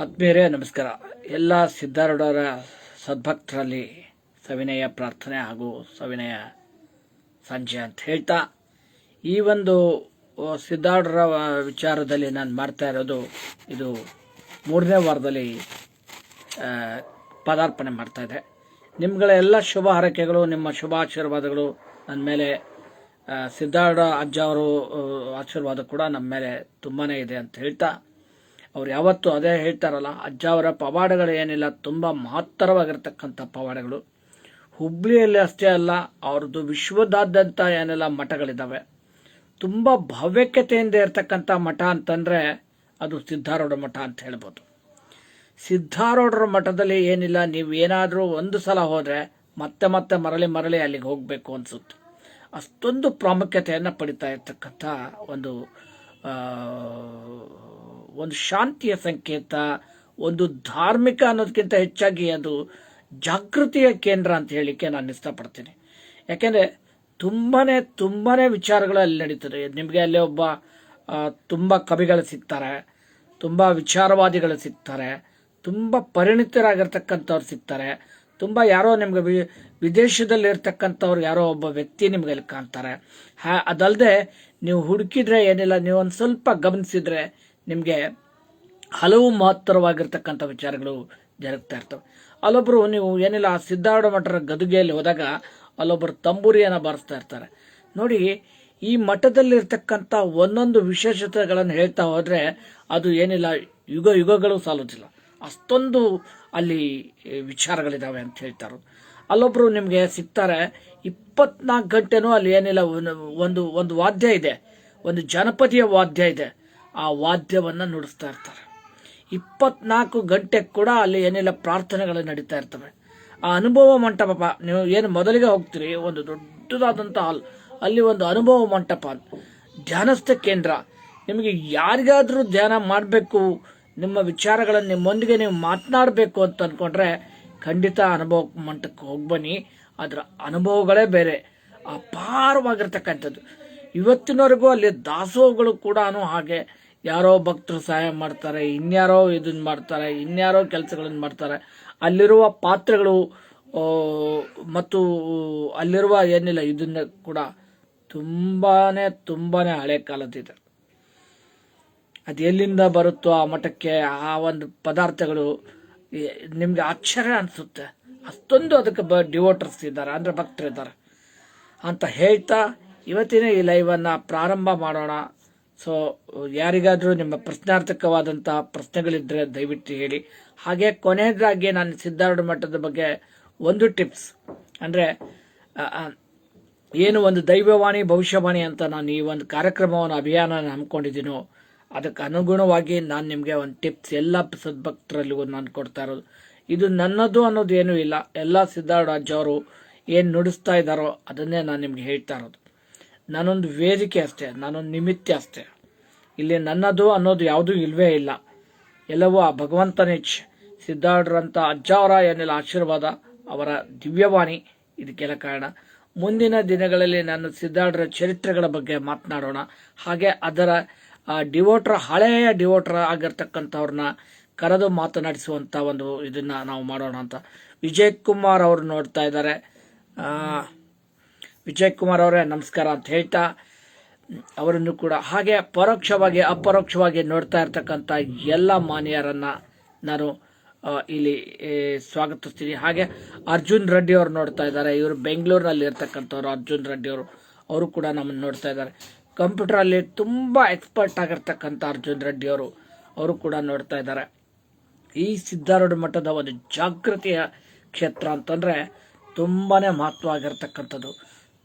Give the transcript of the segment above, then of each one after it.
ಆತ್ಮೀಯರೇ, ನಮಸ್ಕಾರ. ಎಲ್ಲ ಸಿದ್ಧಾರೂಢರ ಸದ್ಭಕ್ತರಲ್ಲಿ ಸವಿನಯ ಪ್ರಾರ್ಥನೆ ಹಾಗೂ ಸವಿನಯ ಸಂಜೆ ಅಂತ ಹೇಳ್ತಾ, ಈ ಒಂದು ಸಿದ್ಧಾರೂಢರ ವಿಚಾರದಲ್ಲಿ ನಾನು ಮಾಡ್ತಾ ಇರೋದು, ಇದು ಮೂರನೇ ವಾರದಲ್ಲಿ ಪದಾರ್ಪಣೆ ಮಾಡ್ತಾ ಇದೆ ನಿಮ್ಗಳ ಎಲ್ಲ ಶುಭ ಹಾರೈಕೆಗಳು, ನಿಮ್ಮ ಶುಭ ಆಶೀರ್ವಾದಗಳು ನನ್ನ ಮೇಲೆ ಸಿದ್ಧಾರೂಢ ಅಜ್ಜ ಅವರು ಆಶೀರ್ವಾದ ಕೂಡ ನಮ್ಮ ಮೇಲೆ ತುಂಬಾ ಇದೆ ಅಂತ ಹೇಳ್ತಾ ಅವ್ರು ಯಾವತ್ತೂ ಅದೇ ಹೇಳ್ತಾರಲ್ಲ, ಅಜ್ಜ ಅವರ ಪವಾಡಗಳು ಏನಿಲ್ಲ, ತುಂಬ ಮಹತ್ತರವಾಗಿರ್ತಕ್ಕಂಥ ಪವಾಡಗಳು. ಹುಬ್ಬಳ್ಳಿಯಲ್ಲಿ ಅಷ್ಟೇ ಅಲ್ಲ, ಅವ್ರದ್ದು ವಿಶ್ವದಾದ್ಯಂತ ಏನೆಲ್ಲ ಮಠಗಳಿದ್ದಾವೆ ತುಂಬ ಭವ್ಯಕತೆಯಿಂದ ಇರತಕ್ಕಂಥ ಮಠ ಅಂತಂದರೆ ಅದು ಸಿದ್ಧಾರೂಢ ಮಠ ಅಂತ ಹೇಳ್ಬೋದು. ಸಿದ್ಧಾರೂಢರ ಮಠದಲ್ಲಿ ಏನಿಲ್ಲ ನೀವು ಏನಾದರೂ ಒಂದು ಸಲ ಹೋದರೆ ಮತ್ತೆ ಮತ್ತೆ ಮರಳಿ ಮರಳಿ ಅಲ್ಲಿಗೆ ಹೋಗಬೇಕು ಅನಿಸುತ್ತೆ. ಅಷ್ಟೊಂದು ಪ್ರಾಮುಖ್ಯತೆಯನ್ನು ಪಡಿತಾ ಇರ್ತಕ್ಕಂಥ ಒಂದು ಒಂದು ಶಾಂತಿಯ ಸಂಕೇತ, ಒಂದು ಧಾರ್ಮಿಕ ಅನ್ನೋದಕ್ಕಿಂತ ಹೆಚ್ಚಾಗಿ ಅದು ಜಾಗೃತಿಯ ಕೇಂದ್ರ ಅಂತ ಹೇಳಲಿಕ್ಕೆ ನಾನು ಇಷ್ಟಪಡ್ತೀನಿ. ಯಾಕೆಂದರೆ ತುಂಬಾ ತುಂಬಾ ವಿಚಾರಗಳು ಅಲ್ಲಿ ನಡೀತದೆ. ನಿಮಗೆ ಅಲ್ಲಿ ಒಬ್ಬ ತುಂಬ ಕವಿಗಳು ಸಿಗ್ತಾರೆ, ತುಂಬ ವಿಚಾರವಾದಿಗಳು ಸಿಗ್ತಾರೆ, ತುಂಬ ಪರಿಣಿತರಾಗಿರ್ತಕ್ಕಂಥವ್ರು ಸಿಗ್ತಾರೆ, ತುಂಬ ಯಾರೋ ನಿಮ್ಗೆ ವಿ, ವಿದೇಶದಲ್ಲಿ ಇರ್ತಕ್ಕಂಥವ್ರು ಯಾರೋ ಒಬ್ಬ ವ್ಯಕ್ತಿ ನಿಮ್ಗೆ ಅಲ್ಲಿ ಕಾಣ್ತಾರೆ. ಹಾ ಅದಲ್ಲದೆ ನೀವು ಹುಡುಕಿದ್ರೆ ಏನಿಲ್ಲ, ನೀವು ಒಂದು ಸ್ವಲ್ಪ ಗಮನಿಸಿದ್ರೆ ನಿಮಗೆ ಹಲವು ಮಹತ್ತರವಾಗಿರ್ತಕ್ಕಂಥ ವಿಚಾರಗಳು ಜರುಗ್ತಾ ಇರ್ತವೆ. ಅಲ್ಲೊಬ್ರು ನೀವು ಏನಿಲ್ಲ ಸಿದ್ಧಾರೂಢ ಮಠರ ಗದುಗೆಯಲ್ಲಿ ಹೋದಾಗ ಅಲ್ಲೊಬ್ಬರು ತಂಬೂರಿಯನ್ನು ಬಾರಿಸ್ತಾ ಇರ್ತಾರೆ. ನೋಡಿ, ಈ ಮಠದಲ್ಲಿರ್ತಕ್ಕಂಥ ಒಂದೊಂದು ವಿಶೇಷತೆಗಳನ್ನು ಹೇಳ್ತಾ ಹೋದರೆ ಅದು ಏನಿಲ್ಲ, ಯುಗ ಯುಗಗಳು ಸಾಲೋದಿಲ್ಲ. ಅಷ್ಟೊಂದು ಅಲ್ಲಿ ವಿಚಾರಗಳಿದ್ದಾವೆ ಅಂತ ಹೇಳ್ತಾರೆ ಅಲ್ಲೊಬ್ರು ನಿಮಗೆ ಸಿಗ್ತಾರೆ, ಇಪ್ಪತ್ನಾಲ್ಕು ಗಂಟೆನೂ ಅಲ್ಲಿ ಏನಿಲ್ಲ ಒಂದು ಒಂದು ವಾದ್ಯ ಇದೆ, ಒಂದು ಜನಪದೀಯ ವಾದ್ಯ ಇದೆ. ಆ ವಾದ್ಯವನ್ನು ನುಡಿಸ್ತಾ ಇರ್ತಾರೆ. ಇಪ್ಪತ್ನಾಲ್ಕು ಗಂಟೆ ಕೂಡ ಅಲ್ಲಿ ಏನೆಲ್ಲ ಪ್ರಾರ್ಥನೆಗಳು ನಡೀತಾ ಇರ್ತವೆ. ಆ ಅನುಭವ ಮಂಟಪ, ನೀವು ಏನು ಮೊದಲಿಗೆ ಹೋಗ್ತೀರಿ, ಒಂದು ದೊಡ್ಡದಾದಂಥ ಹಾಲ್, ಅಲ್ಲಿ ಒಂದು ಅನುಭವ ಮಂಟಪ, ಧ್ಯಾನಸ್ಥ ಕೇಂದ್ರ. ನಿಮಗೆ ಯಾರಿಗಾದರೂ ಧ್ಯಾನ ಮಾಡಬೇಕು, ನಿಮ್ಮ ವಿಚಾರಗಳನ್ನು ನಿಮ್ಮೊಂದಿಗೆ ನೀವು ಮಾತನಾಡಬೇಕು ಅಂತ ಅಂದ್ಕೊಂಡ್ರೆ ಖಂಡಿತ ಅನುಭವ ಮಂಟಪಕ್ಕೆ ಹೋಗ್ಬನ್ನಿ ಅದರ ಅನುಭವಗಳೇ ಬೇರೆ. ಅಪಾರವಾಗಿರ್ತಕ್ಕಂಥದ್ದು. ಇವತ್ತಿನವರೆಗೂ ಅಲ್ಲಿ ದಾಸೋಹಗಳು ಕೂಡ ಹಾಗೆ. ಯಾರೋ ಭಕ್ತರು ಸಹಾಯ ಮಾಡ್ತಾರೆ, ಇನ್ಯಾರೋ ಇದನ್ನ ಮಾಡ್ತಾರೆ, ಇನ್ಯಾರೋ ಕೆಲಸಗಳನ್ನು ಮಾಡ್ತಾರೆ. ಅಲ್ಲಿರುವ ಪಾತ್ರೆಗಳು ಮತ್ತು ಅಲ್ಲಿರುವ ಏನಿಲ್ಲ, ಇದನ್ನ ಕೂಡ ತುಂಬಾನೇ ತುಂಬಾನೇ ಹಳೆ ಕಾಲದಿದೆ ಅದು ಎಲ್ಲಿಂದ ಬರುತ್ತೋ ಆ ಮಠಕ್ಕೆ ಆ ಒಂದು ಪದಾರ್ಥಗಳು ನಿಮಗೆ ಆಶ್ಚರ್ಯ ಅನಿಸುತ್ತೆ. ಅಷ್ಟೊಂದು ಅದಕ್ಕೆ ಬ ಡಿವೋಟರ್ಸ್ ಇದ್ದಾರೆ, ಅಂದರೆ ಭಕ್ತರಿದ್ದಾರೆ. ಅಂತ ಹೇಳ್ತಾ, ಇವತ್ತಿನ ಈ ಲೈವನ್ನು ಪ್ರಾರಂಭ ಮಾಡೋಣ. ಸೊ ಯಾರಿಗಾದರೂ ನಿಮ್ಮ ಪ್ರಶ್ನಾರ್ಥಕವಾದಂತಹ ಪ್ರಶ್ನೆಗಳಿದ್ದರೆ ದಯವಿಟ್ಟು ಹೇಳಿ. ಹಾಗೆ ಕೊನೆಯದಾಗಿ ನಾನು ಸಿದ್ಧಾರೂಢ ಮಠದ ಬಗ್ಗೆ ಒಂದು ಟಿಪ್ಸ್. ಅಂದರೆ ಏನು ಒಂದು ದೈವವಾಣಿ, ಭವಿಷ್ಯವಾಣಿ ಅಂತ ನಾನು ಈ ಒಂದು ಕಾರ್ಯಕ್ರಮವನ್ನು ಅಭಿಯಾನ ಹಮ್ಮಿಕೊಂಡಿದ್ದೀನೋ, ಅದಕ್ಕೆ ಅನುಗುಣವಾಗಿ ನಾನು ನಿಮಗೆ ಒಂದು ಟಿಪ್ಸ್ ಎಲ್ಲ ಸದ್ಭಕ್ತರಲ್ಲಿಗೂ ನಾನು ಕೊಡ್ತಾ ಇರೋದು. ಇದು ನನ್ನದು ಅನ್ನೋದು ಏನೂ ಇಲ್ಲ. ಎಲ್ಲ ಸಿದ್ಧಾರೂಢ ಅಜ್ಜವರು ಏನು ನುಡಿಸ್ತಾ ಇದ್ದಾರೋ ಅದನ್ನೇ ನಾನು ನಿಮ್ಗೆ ಹೇಳ್ತಾ ಇರೋದು. ನಾನೊಂದು ವೇದಿಕೆ ಅಷ್ಟೇ, ನಾನೊಂದು ನಿಮಿತ್ತ ಅಷ್ಟೇ. ಇಲ್ಲಿ ನನ್ನದು ಅನ್ನೋದು ಯಾವುದೂ ಇಲ್ವೇ ಇಲ್ಲ. ಎಲ್ಲವೂ ಆ ಭಗವಂತನೇ ಇಚ್ಛೆ ಸಿದ್ಧಾರ್ಢರಂಥ ಅಜ್ಜ ಅವರ ಏನೆಲ್ಲ ಆಶೀರ್ವಾದ ಅವರ ದಿವ್ಯವಾಣಿ. ಇದಕ್ಕೆಲ್ಲ ಕಾರಣ. ಮುಂದಿನ ದಿನಗಳಲ್ಲಿ ನಾನು ಸಿದ್ಧಾರ್ಢರ ಚರಿತ್ರೆಗಳ ಬಗ್ಗೆ ಮಾತನಾಡೋಣ. ಹಾಗೆ ಅದರ ಡಿವೋಟ್ರ ಹಳೆಯ ಡಿವೋಟ್ರ ಆಗಿರ್ತಕ್ಕಂಥವ್ರನ್ನ ಕರೆದು ಮಾತನಾಡಿಸುವಂಥ ಒಂದು ಇದನ್ನು ನಾವು ಮಾಡೋಣ ಅಂತ. ವಿಜಯ್ ಕುಮಾರ್ ಅವರು ನೋಡ್ತಾ ಇದ್ದಾರೆ. ವಿಜಯ್ ಕುಮಾರ್ ಅವರೇ ನಮಸ್ಕಾರ ಅಂತ ಹೇಳ್ತಾ, ಅವರನ್ನು ಕೂಡ ಹಾಗೆ ಪರೋಕ್ಷವಾಗಿ, ಅಪರೋಕ್ಷವಾಗಿ ನೋಡ್ತಾ ಇರ್ತಕ್ಕಂಥ ಎಲ್ಲ ಮಾನ್ಯರನ್ನ ನಾನು ಇಲ್ಲಿ ಸ್ವಾಗತಿಸ್ತೀನಿ. ಹಾಗೆ ಅರ್ಜುನ್ ರೆಡ್ಡಿ ಅವರು ನೋಡ್ತಾ ಇದ್ದಾರೆ. ಇವರು ಬೆಂಗಳೂರಿನಲ್ಲಿ ಇರ್ತಕ್ಕಂಥವ್ರು ಅರ್ಜುನ್ ರೆಡ್ಡಿ ಅವರು. ಅವರು ಕೂಡ ನಮ್ಮನ್ನು ನೋಡ್ತಾ ಇದ್ದಾರೆ. ಕಂಪ್ಯೂಟರಲ್ಲಿ ತುಂಬ ಎಕ್ಸ್ಪರ್ಟ್ ಆಗಿರ್ತಕ್ಕಂಥ ಅರ್ಜುನ್ ರೆಡ್ಡಿ ಅವರು ಅವರು ಕೂಡ ನೋಡ್ತಾ ಇದ್ದಾರೆ. ಈ ಸಿದ್ಧಾರೂಢ ಮಠದ ಒಂದು ಜಾಗೃತಿಯ ಕ್ಷೇತ್ರ ಅಂತಂದರೆ ತುಂಬಾ ಮಹತ್ವ ಆಗಿರ್ತಕ್ಕಂಥದ್ದು.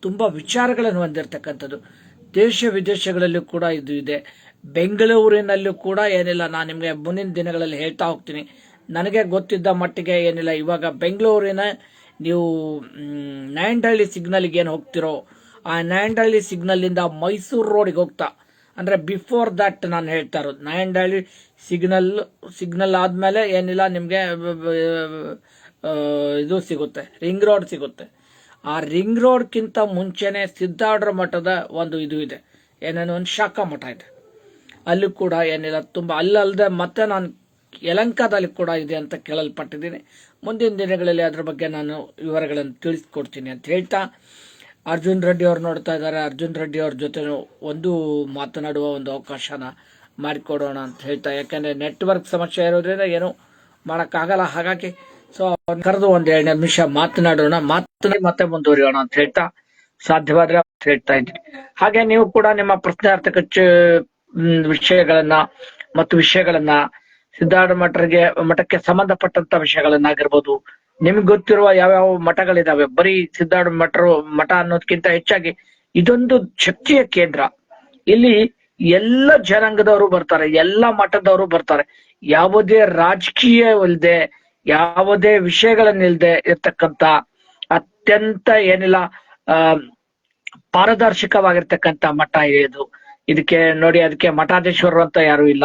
ತುಂಬ ವಿಚಾರಗಳನ್ನು ಹೊಂದಿರತಕ್ಕಂಥದ್ದು. ದೇಶ ವಿದೇಶಗಳಲ್ಲೂ ಕೂಡ ಇದು ಇದೆ. ಬೆಂಗಳೂರಿನಲ್ಲೂ ಕೂಡ ಏನಿಲ್ಲ, ನಾನು ನಿಮಗೆ ಮುಂದಿನ ದಿನಗಳಲ್ಲಿ ಹೇಳ್ತಾ ಹೋಗ್ತೀನಿ. ನನಗೆ ಗೊತ್ತಿದ್ದ ಮಟ್ಟಿಗೆ ಏನಿಲ್ಲ, ಇವಾಗ ಬೆಂಗಳೂರಿನ ನೀವು ನಾಯಂಡಹಳ್ಳಿ ಸಿಗ್ನಲ್ಗೆ ಏನು ಹೋಗ್ತಿರೋ, ಆ ನಾಯಂಡಹಳ್ಳಿ ಸಿಗ್ನಲ್ಲಿಂದ ಮೈಸೂರು ರೋಡಿಗೆ ಹೋಗ್ತಾ. ಅಂದರೆ ಬಿಫೋರ್ ದಟ್ ನಾನು ಹೇಳ್ತಾ ಇರೋದು. ನಾಯಂಡಹಳ್ಳಿ ಸಿಗ್ನಲ್ ಸಿಗ್ನಲ್ ಆದಮೇಲೆ ಏನಿಲ್ಲ, ನಿಮಗೆ ಇದು ಸಿಗುತ್ತೆ. ರಿಂಗ್ ರೋಡ್ ಸಿಗುತ್ತೆ. ಆ ರಿಂಗ್ ರೋಡ್ಕ್ಕಿಂತ ಮುಂಚೆನೆ ಸಿದ್ಧಾರ್ಢ ಮಠದ ಒಂದು ಇದು ಇದೆ. ಏನೇನೋ ಒಂದು ಶಾಖ ಮಠ ಇದೆ. ಅಲ್ಲಿ ಕೂಡ ಏನಿಲ್ಲ, ತುಂಬ ಅಲ್ಲಲ್ಲದೆ ಮತ್ತೆ ನಾನು ಯಲಂಕಾದಲ್ಲಿ ಕೂಡ ಇದೆ ಅಂತ ಕೇಳಲ್ಪಟ್ಟಿದ್ದೀನಿ. ಮುಂದಿನ ದಿನಗಳಲ್ಲಿ ಅದರ ಬಗ್ಗೆ ನಾನು ವಿವರಗಳನ್ನು ತಿಳಿಸ್ಕೊಡ್ತೀನಿ ಅಂತ ಹೇಳ್ತಾ, ಅರ್ಜುನ್ ರೆಡ್ಡಿ ಅವ್ರು ನೋಡ್ತಾ ಇದ್ದಾರೆ. ಅರ್ಜುನ್ ರೆಡ್ಡಿ ಅವ್ರ ಜೊತೆ ಒಂದು ಮಾತನಾಡುವ ಒಂದು ಅವಕಾಶನ ಮಾಡಿಕೊಡೋಣ ಅಂತ ಹೇಳ್ತಾ, ಯಾಕೆಂದರೆ ನೆಟ್ವರ್ಕ್ ಸಮಸ್ಯೆ ಇರೋದ್ರಿಂದ ಏನು ಮಾಡೋಕ್ಕಾಗಲ್ಲ. ಹಾಗಾಗಿ ಸೊ ಕರೆದು ಒಂದ್ ಎರಡು ನಿಮಿಷ ಮಾತನಾಡೋಣ. ಮಾತನಾಡಿ ಮತ್ತೆ ಮುಂದುವರಿಯೋಣ ಅಂತ ಹೇಳ್ತಾ ಸಾಧ್ಯವಾದ್ರೆ ಹೇಳ್ತಾ ಇದ್ದೀನಿ. ಹಾಗೆ ನೀವು ಕೂಡ ನಿಮ್ಮ ಪ್ರಶ್ನಾರ್ಥಕ ವಿಷಯಗಳನ್ನ ಮತ್ತು ವಿಷಯಗಳನ್ನ ಸಿದ್ಧಾರ್ಥ ಮಠರಿಗೆ, ಮಠಕ್ಕೆ ಸಂಬಂಧಪಟ್ಟಂತ ವಿಷಯಗಳನ್ನಾಗಿರ್ಬೋದು. ನಿಮ್ಗೆ ಗೊತ್ತಿರುವ ಯಾವ್ಯಾವ ಮಠಗಳಿದಾವೆ? ಬರೀ ಸಿದ್ಧಾರ್ಥ ಮಠರು, ಮಠ ಅನ್ನೋದಕ್ಕಿಂತ ಹೆಚ್ಚಾಗಿ ಇದೊಂದು ಶಕ್ತಿಯ ಕೇಂದ್ರ. ಇಲ್ಲಿ ಎಲ್ಲ ಜನಾಂಗದವರು ಬರ್ತಾರೆ, ಎಲ್ಲ ಮಠದವರು ಬರ್ತಾರೆ. ಯಾವುದೇ ರಾಜಕೀಯವಿಲ್ಲದೆ ಯಾವುದೇ ವಿಷಯಗಳನ್ನಿಲ್ದೆ ಇರ್ತಕ್ಕಂತ ಅತ್ಯಂತ ಏನಿಲ್ಲ, ಆ ಪಾರದರ್ಶಕವಾಗಿರ್ತಕ್ಕಂತ ಮಠ ಇದು. ಇದಕ್ಕೆ ನೋಡಿ ಅದಕ್ಕೆ ಮಠಾಧೀಶ್ವರರು ಅಂತ ಯಾರು ಇಲ್ಲ.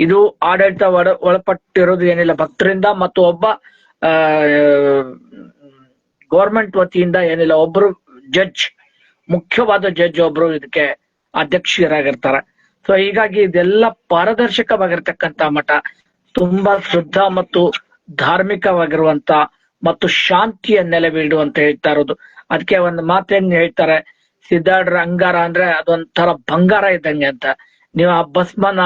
ಇದು ಆಡಳಿತ ಒಳ, ಒಳಪಟ್ಟಿರೋದು ಏನಿಲ್ಲ. ಭಕ್ತರಿಂದ ಮತ್ತು ಒಬ್ಬ, ಆ, ಗೌರ್ಮೆಂಟ್ ವತಿಯಿಂದ ಏನಿಲ್ಲ, ಒಬ್ರು ಜಡ್ಜ್, ಮುಖ್ಯವಾದ ಜಡ್ಜ್ ಒಬ್ರು ಇದಕ್ಕೆ ಅಧ್ಯಕ್ಷರಾಗಿರ್ತಾರೆ. ಸೊ, ಹೀಗಾಗಿ ಇದೆಲ್ಲ ಪಾರದರ್ಶಕವಾಗಿರ್ತಕ್ಕಂತ ಮಠ. ತುಂಬಾ ಶುದ್ಧ ಮತ್ತು ಧಾರ್ಮಿಕವಾಗಿರುವಂತ ಮತ್ತು ಶಾಂತಿಯ ಬೀಳು ಅಂತ ಹೇಳ್ತಾ ಇರೋದು. ಅದಕ್ಕೆ ಒಂದು ಮಾತೇನ್ ಹೇಳ್ತಾರೆ ಸಿದ್ಧಾರ್ಢರ ಅಂಗಾರ ಅಂದ್ರೆ ಅದೊಂಥರ ಬಂಗಾರ ಇದ್ದಂಗೆ ಅಂತ. ನೀವು ಆ ಭಸ್ಮನ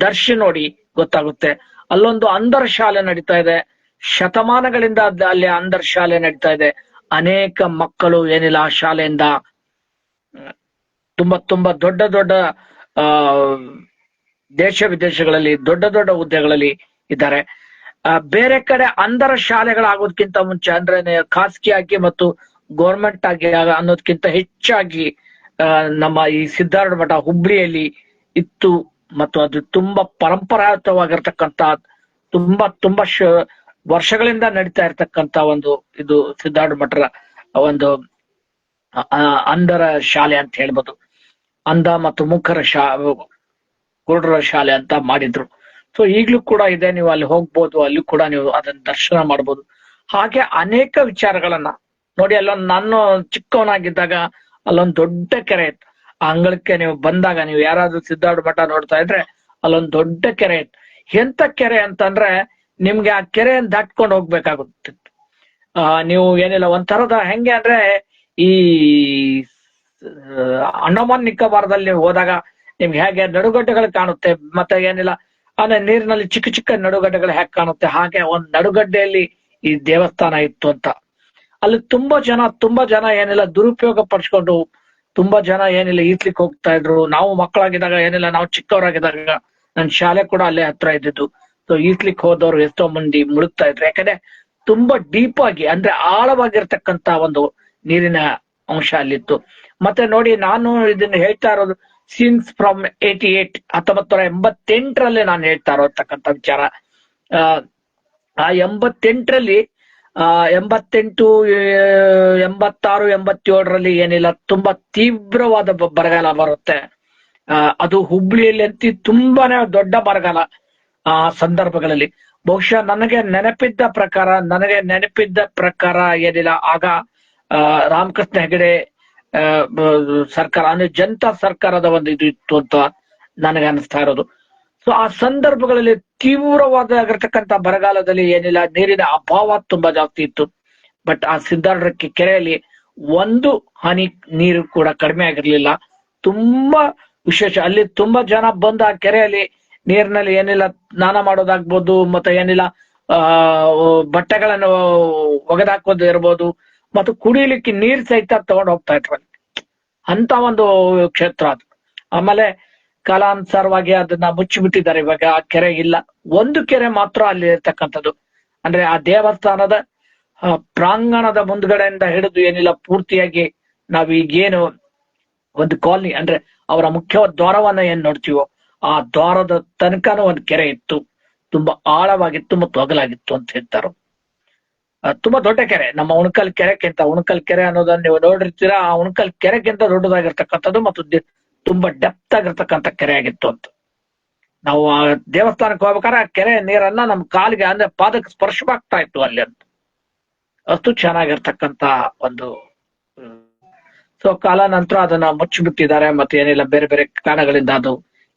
ದರ್ಶಿ ನೋಡಿ ಗೊತ್ತಾಗುತ್ತೆ. ಅಲ್ಲೊಂದು ಅಂಧರ ಶಾಲೆ ನಡೀತಾ ಇದೆ. ಶತಮಾನಗಳಿಂದ ಅಲ್ಲಿ ಅಂಧರ ಶಾಲೆ ನಡೀತಾ ಇದೆ. ಅನೇಕ ಮಕ್ಕಳು ಏನಿಲ್ಲ ಆ ಶಾಲೆಯಿಂದ, ತುಂಬಾ ತುಂಬಾ ದೊಡ್ಡ ದೊಡ್ಡ, ಆ, ದೇಶ ವಿದೇಶಗಳಲ್ಲಿ ದೊಡ್ಡ ದೊಡ್ಡ ಹುದ್ದೆಗಳಲ್ಲಿ ಇದ್ದಾರೆ. ಬೇರೆ ಕಡೆ ಅಂಧರ ಶಾಲೆಗಳಾಗೋದ್ಕಿಂತ ಮುಂಚೆ, ಅಂದ್ರೆ ಖಾಸಗಿಯಾಗಿ ಮತ್ತು ಗೌರ್ಮೆಂಟ್ ಆಗಿ ಅನ್ನೋದ್ಕಿಂತ ಹೆಚ್ಚಾಗಿ ನಮ್ಮ ಈ ಸಿದ್ಧಾರ್ಥ ಮಠ ಹುಬ್ಳಿಯಲ್ಲಿ ಇತ್ತು ಮತ್ತು ಅದು ತುಂಬಾ ಪರಂಪರಾಗತವಾಗಿರ್ತಕ್ಕಂತ ತುಂಬಾ ತುಂಬಾ ವರ್ಷಗಳಿಂದ ನಡೀತಾ ಇರ್ತಕ್ಕಂತ ಒಂದು ಇದು ಸಿದ್ಧಾರ್ಥ ಮಠರ ಒಂದು ಅಂಧರ ಶಾಲೆ ಅಂತ ಹೇಳ್ಬೋದು. ಅಂಧ ಮತ್ತು ಮುಖರ ಶಾ ಕುರುಡರ ಶಾಲೆ ಅಂತ ಮಾಡಿದ್ರು. ಸೊ ಈಗ್ಲೂ ಕೂಡ ಇದೆ, ನೀವು ಅಲ್ಲಿ ಹೋಗ್ಬೋದು, ಅಲ್ಲಿ ಕೂಡ ನೀವು ಅದನ್ನ ದರ್ಶನ ಮಾಡ್ಬೋದು. ಹಾಗೆ ಅನೇಕ ವಿಚಾರಗಳನ್ನ ನೋಡಿ, ಅಲ್ಲೊಂದು ನಾನು ಚಿಕ್ಕವನಾಗಿದ್ದಾಗ ಅಲ್ಲೊಂದು ದೊಡ್ಡ ಕೆರೆ ಇತ್ತು. ಆ ಅಂಗಳಕ್ಕೆ ನೀವು ಬಂದಾಗ, ನೀವು ಯಾರಾದ್ರೂ ಸಿದ್ಧಾರ್ಥ ಮಠ ನೋಡ್ತಾ ಇದ್ರೆ ಅಲ್ಲೊಂದು ದೊಡ್ಡ ಕೆರೆ ಇತ್ತು. ಎಂತ ಕೆರೆ ಅಂತಂದ್ರೆ ನಿಮ್ಗೆ ಆ ಕೆರೆಯನ್ನು ದಾಟ್ಕೊಂಡು ಹೋಗ್ಬೇಕಾಗುತ್ತೆ. ಆ, ನೀವು ಏನಿಲ್ಲ ಒಂಥರದ ಹೆಂಗೆ ಅಂದ್ರೆ ಈ ಅಂಡಮಾನ್ ನಿಕೋಬಾರದಲ್ಲಿ ಹೋದಾಗ ನಿಮ್ಗೆ ಹೇಗೆ ನಡುಗಡ್ಡೆಗಳು ಕಾಣುತ್ತೆ, ಮತ್ತೆ ಏನಿಲ್ಲ ಆಮೇಲೆ ನೀರಿನಲ್ಲಿ ಚಿಕ್ಕ ಚಿಕ್ಕ ನಡುಗಡ್ಡೆಗಳು ಹೇಗೆ ಕಾಣುತ್ತೆ? ಹಾಗೆ ಒಂದ್ ನಡುಗಡ್ಡೆಯಲ್ಲಿ ಈ ದೇವಸ್ಥಾನ ಇತ್ತು ಅಂತ. ಅಲ್ಲಿ ತುಂಬಾ ಜನ ತುಂಬಾ ಜನ ಏನಿಲ್ಲ, ದುರುಪಯೋಗ ಪಡಿಸ್ಕೊಂಡು ತುಂಬಾ ಜನ ಏನಿಲ್ಲ ಈತ್ಲಿಕ್ಕೆ ಹೋಗ್ತಾ ಇದ್ರು. ನಾವು ಮಕ್ಕಳಾಗಿದ್ದಾಗ ಏನಿಲ್ಲ, ನಾವು ಚಿಕ್ಕವರಾಗಿದ್ದಾಗ ನನ್ ಶಾಲೆ ಕೂಡ ಅಲ್ಲೇ ಹತ್ರ ಇದ್ದಿದ್ದು. ಸೊ ಈತ್ಲಿಕ್ಕೆ ಹೋದವ್ರು ಎಷ್ಟೋ ಮಂದಿ ಮುಳುಗ್ತಾ ಇದ್ರು. ಯಾಕಂದ್ರೆ ತುಂಬಾ ಡೀಪ್ ಆಗಿ, ಅಂದ್ರೆ ಆಳವಾಗಿರ್ತಕ್ಕಂತ ಒಂದು ನೀರಿನ ಅಂಶ ಅಲ್ಲಿತ್ತು. ಮತ್ತೆ ನೋಡಿ, ನಾನು ಇದನ್ನ ಹೇಳ್ತಾ ಇರೋದು ಸಿನ್ಸ್ ಫ್ರಮ್ ಏಟಿ ಏಟ್ ಹತ್ತೊಂಬತ್ ನೂರ ಎಂಬತ್ತೆಂಟರಲ್ಲಿ ನಾನು ಹೇಳ್ತಾ ಇರೋತಕ್ಕಂಥ ವಿಚಾರ. ಆ, ಎಂಬತ್ತೆಂಟರಲ್ಲಿ ಆ ಎಂಬತ್ತೆಂಟು ಎಂಬತ್ತಾರು ಎಂಬತ್ತೇಳರಲ್ಲಿ ಏನಿಲ್ಲ ತುಂಬಾ ತೀವ್ರವಾದ ಬರಗಾಲ ಬರುತ್ತೆ. ಅದು ಹುಬ್ಳಿಯಲ್ಲಿ ಅಂತಿ ತುಂಬಾನೇ ದೊಡ್ಡ ಬರಗಾಲ ಆ ಸಂದರ್ಭಗಳಲ್ಲಿ. ಬಹುಶಃ ನನಗೆ ನೆನಪಿದ್ದ ಪ್ರಕಾರ ನನಗೆ ನೆನಪಿದ್ದ ಪ್ರಕಾರ ಏನಿಲ್ಲ. ಆಗ ರಾಮಕೃಷ್ಣ ಹೆಗಡೆ ಸರ್ಕಾರ, ಅಂದ್ರೆ ಜನತಾ ಸರ್ಕಾರದ ಒಂದು ಇದು ಇತ್ತು ಅಂತ ನನಗೆ ಅನಿಸ್ತಾ ಇರೋದು. ಸೊ ಆ ಸಂದರ್ಭಗಳಲ್ಲಿ ತೀವ್ರವಾದಾಗಿರ್ತಕ್ಕಂಥ ಬರಗಾಲದಲ್ಲಿ ಏನಿಲ್ಲ, ನೀರಿನ ಅಭಾವ ತುಂಬಾ ಜಾಸ್ತಿ ಇತ್ತು. ಬಟ್ ಆ ಸಿದ್ಧಾರ್ಢಕ್ಕೆ ಕೆರೆಯಲ್ಲಿ ಒಂದು ಹನಿ ನೀರು ಕೂಡ ಕಡಿಮೆ ಆಗಿರ್ಲಿಲ್ಲ. ತುಂಬಾ ವಿಶೇಷ, ಅಲ್ಲಿ ತುಂಬಾ ಜನ ಬಂದ ಆ ಕೆರೆಯಲ್ಲಿ ನೀರಿನಲ್ಲಿ ಏನಿಲ್ಲ, ಸ್ನಾನ ಮಾಡೋದಾಗ್ಬೋದು, ಮತ್ತೆ ಏನಿಲ್ಲ, ಆ, ಬಟ್ಟೆಗಳನ್ನು ಒಗೆದಾಕೋದು ಇರ್ಬೋದು. ಮತ್ತು ಕುಡಿಲಿಕ್ಕೆ ನೀರ್ ಸಹಿತ ತಗೊಂಡು ಹೋಗ್ತಾ ಇದ್ರು ಅಂತ ಒಂದು ಕ್ಷೇತ್ರ ಅದು. ಆಮೇಲೆ ಕಾಲಾನುಸಾರವಾಗಿ ಅದನ್ನ ಮುಚ್ಚಿಬಿಟ್ಟಿದ್ದಾರೆ. ಇವಾಗ ಆ ಕೆರೆ ಇಲ್ಲ. ಒಂದು ಕೆರೆ ಮಾತ್ರ ಅಲ್ಲಿ ಇರ್ತಕ್ಕಂಥದ್ದು. ಅಂದ್ರೆ ಆ ದೇವಸ್ಥಾನದ ಪ್ರಾಂಗಣದ ಮುಂದ್ಗಡೆಯಿಂದ ಹಿಡಿದು ಏನಿಲ್ಲ, ಪೂರ್ತಿಯಾಗಿ ನಾವ್ ಈಗೇನು ಒಂದು ಕಾಲನಿ, ಅಂದ್ರೆ ಅವರ ಮುಖ್ಯ ದ್ವಾರವನ್ನ ಏನ್ ನೋಡ್ತೀವೋ, ಆ ದ್ವಾರದ ತನಕನೂ ಒಂದು ಕೆರೆ ಇತ್ತು. ತುಂಬಾ ಆಳವಾಗಿತ್ತು ಮತ್ತು ಅಗಲಾಗಿತ್ತು ಅಂತ ಹೇಳ್ತಾರ ತುಂಬಾ ದೊಡ್ಡ ಕೆರೆ. ನಮ್ಮ ಉಣಕಲ್ ಕೆರೆಕ್ಕಿಂತ, ಉಣಕಲ್ ಕೆರೆ ಅನ್ನೋದನ್ನ ನೀವು ನೋಡಿರ್ತೀರಾ, ಆ ಉಣಕಲ್ ಕೆರೆಗಿಂತ ದೊಡ್ಡದಾಗಿರ್ತಕ್ಕಂಥದ್ದು ಮತ್ತು ತುಂಬಾ ಡೆಪ್ತ್ ಆಗಿರ್ತಕ್ಕಂಥ ಕೆರೆ ಆಗಿತ್ತು ಅಂತ. ನಾವು ಆ ದೇವಸ್ಥಾನಕ್ಕೆ ಹೋಗ್ಬೇಕಾದ್ರೆ ಆ ಕೆರೆ ನೀರನ್ನ ನಮ್ಮ ಕಾಲಿಗೆ, ಅಂದ್ರೆ ಪಾದಕ್ಕೆ ಸ್ಪರ್ಶವಾಗ್ತಾ ಇತ್ತು ಅಲ್ಲಿ ಅಂತ. ಅಷ್ಟು ಚೆನ್ನಾಗಿರ್ತಕ್ಕಂತ ಒಂದು ಸೊ ಕಾಲ ನಂತರ ಅದನ್ನ ಮುಚ್ಚಿಬಿಟ್ಟಿದ್ದಾರೆ ಮತ್ತೆ ಏನಿಲ್ಲ, ಬೇರೆ ಬೇರೆ ಕಾರಣಗಳಿಂದ ಅದು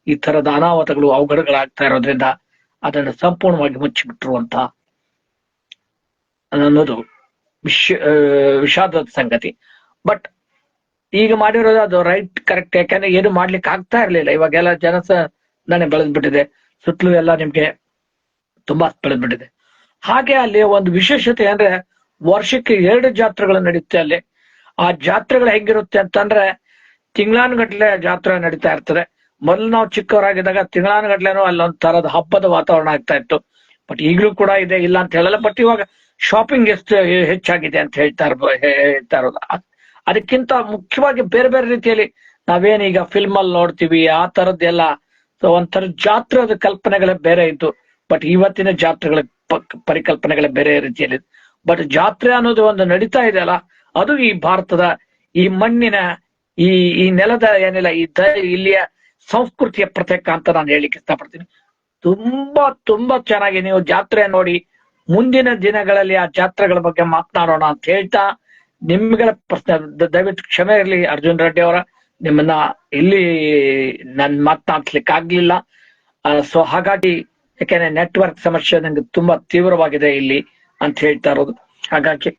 ಈ ತರದ ಅನಾಹುತಗಳು ಅವಘಡಗಳಾಗ್ತಾ ಇರೋದ್ರಿಂದ ಅದನ್ನು ಸಂಪೂರ್ಣವಾಗಿ ಮುಚ್ಚಿಬಿಟ್ರು ಅಂತ ಅನ್ನೋದು ಆ, ವಿಷಾದದ ಸಂಗತಿ. ಬಟ್ ಈಗ ಮಾಡಿರೋದು ಅದು ರೈಟ್ ಕರೆಕ್ಟ್ ಯಾಕಂದ್ರೆ ಏನು ಮಾಡ್ಲಿಕ್ಕೆ ಆಗ್ತಾ ಇರ್ಲಿಲ್ಲ. ಇವಾಗೆಲ್ಲ ನಾನೇ ಬೆಳೆದ್ಬಿಟ್ಟಿದೆ. ಸುತ್ತಲೂ ಎಲ್ಲ ನಿಮ್ಗೆ ತುಂಬಾ ಬೆಳೆದ್ಬಿಟ್ಟಿದೆ. ಹಾಗೆ ಅಲ್ಲಿ ಒಂದು ವಿಶೇಷತೆ ಅಂದ್ರೆ ವರ್ಷಕ್ಕೆ ಎರಡು ಜಾತ್ರೆಗಳು ನಡೆಯುತ್ತೆ ಅಲ್ಲಿ. ಆ ಜಾತ್ರೆಗಳು ಹೆಂಗಿರುತ್ತೆ ಅಂತಂದ್ರೆ ತಿಂಗಳಾನುಗಟ್ಲೆ ಜಾತ್ರೆ ನಡೀತಾ ಇರ್ತದೆ. ಮೊದಲು ನಾವು ಚಿಕ್ಕವರಾಗಿದ್ದಾಗ ತಿಂಗಳಾನುಗಟ್ಲೆನೂ ಅಲ್ಲೊಂದ್ ತರದ ಹಬ್ಬದ ವಾತಾವರಣ ಆಗ್ತಾ ಇತ್ತು. ಬಟ್ ಈಗಲೂ ಕೂಡ ಇದೆ ಇಲ್ಲ ಅಂತ ಹೇಳಲ್ಲ. ಬಟ್ ಇವಾಗ ಶಾಪಿಂಗ್ ಎಷ್ಟು ಹೆಚ್ಚಾಗಿದೆ ಅಂತ ಹೇಳ್ತಾ ಹೇಳ್ತಾ ಇರೋದು. ಅದಕ್ಕಿಂತ ಮುಖ್ಯವಾಗಿ ಬೇರೆ ಬೇರೆ ರೀತಿಯಲ್ಲಿ ನಾವೇನ್ ಈಗ ಫಿಲ್ಮ್ ಅಲ್ಲಿ ನೋಡ್ತೀವಿ, ಆ ತರದ್ದೆಲ್ಲ ಒಂಥರ ಜಾತ್ರದ ಕಲ್ಪನೆಗಳೇ ಬೇರೆ ಇತ್ತು ಬಟ್ ಇವತ್ತಿನ ಜಾತ್ರೆಗಳ ಪರಿಕಲ್ಪನೆಗಳೇ ಬೇರೆ ರೀತಿಯಲ್ಲಿ ಬಟ್ ಜಾತ್ರೆ ಅನ್ನೋದು ಒಂದು ನಡೀತಾ ಇದೆ ಅಲ್ಲ, ಅದು ಈ ಭಾರತದ ಈ ಮಣ್ಣಿನ, ಈ ಈ ನೆಲದ ಏನಿಲ್ಲ, ಈ ಇಲ್ಲಿಯ ಸಂಸ್ಕೃತಿಯ ಪ್ರತ್ಯೇಕ ಅಂತ ನಾನು ಹೇಳಿಕ್ಕೆ ಇಷ್ಟಪಡ್ತೀನಿ. ತುಂಬಾ ತುಂಬಾ ಚೆನ್ನಾಗಿ ನೀವು ಜಾತ್ರೆ ನೋಡಿ ಮುಂದಿನ ದಿನಗಳಲ್ಲಿ ಆ ಜಾತ್ರೆಗಳ ಬಗ್ಗೆ ಮಾತನಾಡೋಣ ಅಂತ ಹೇಳ್ತಾ ನಿಮ್ಗಳ ಪ್ರಶ್ನೆ ದಯವಿಟ್ಟು ಕ್ಷಮೆ ಇರಲಿ ಅರ್ಜುನ್ ರೆಡ್ಡಿ ಅವರ. ನಿಮ್ಮನ್ನ ಇಲ್ಲಿ ನನ್ ಮಾತನಾಡ್ಲಿಕ್ಕೆ ಆಗ್ಲಿಲ್ಲ. ಸೊ ಹಾಗಾಗಿ ಯಾಕೆಂದ್ರೆ ನೆಟ್ವರ್ಕ್ ಸಮಸ್ಯೆ ನಂಗೆ ತುಂಬಾ ತೀವ್ರವಾಗಿದೆ ಇಲ್ಲಿ ಅಂತ ಹೇಳ್ತಾ ಇರೋದು. ಹಾಗಾಗಿ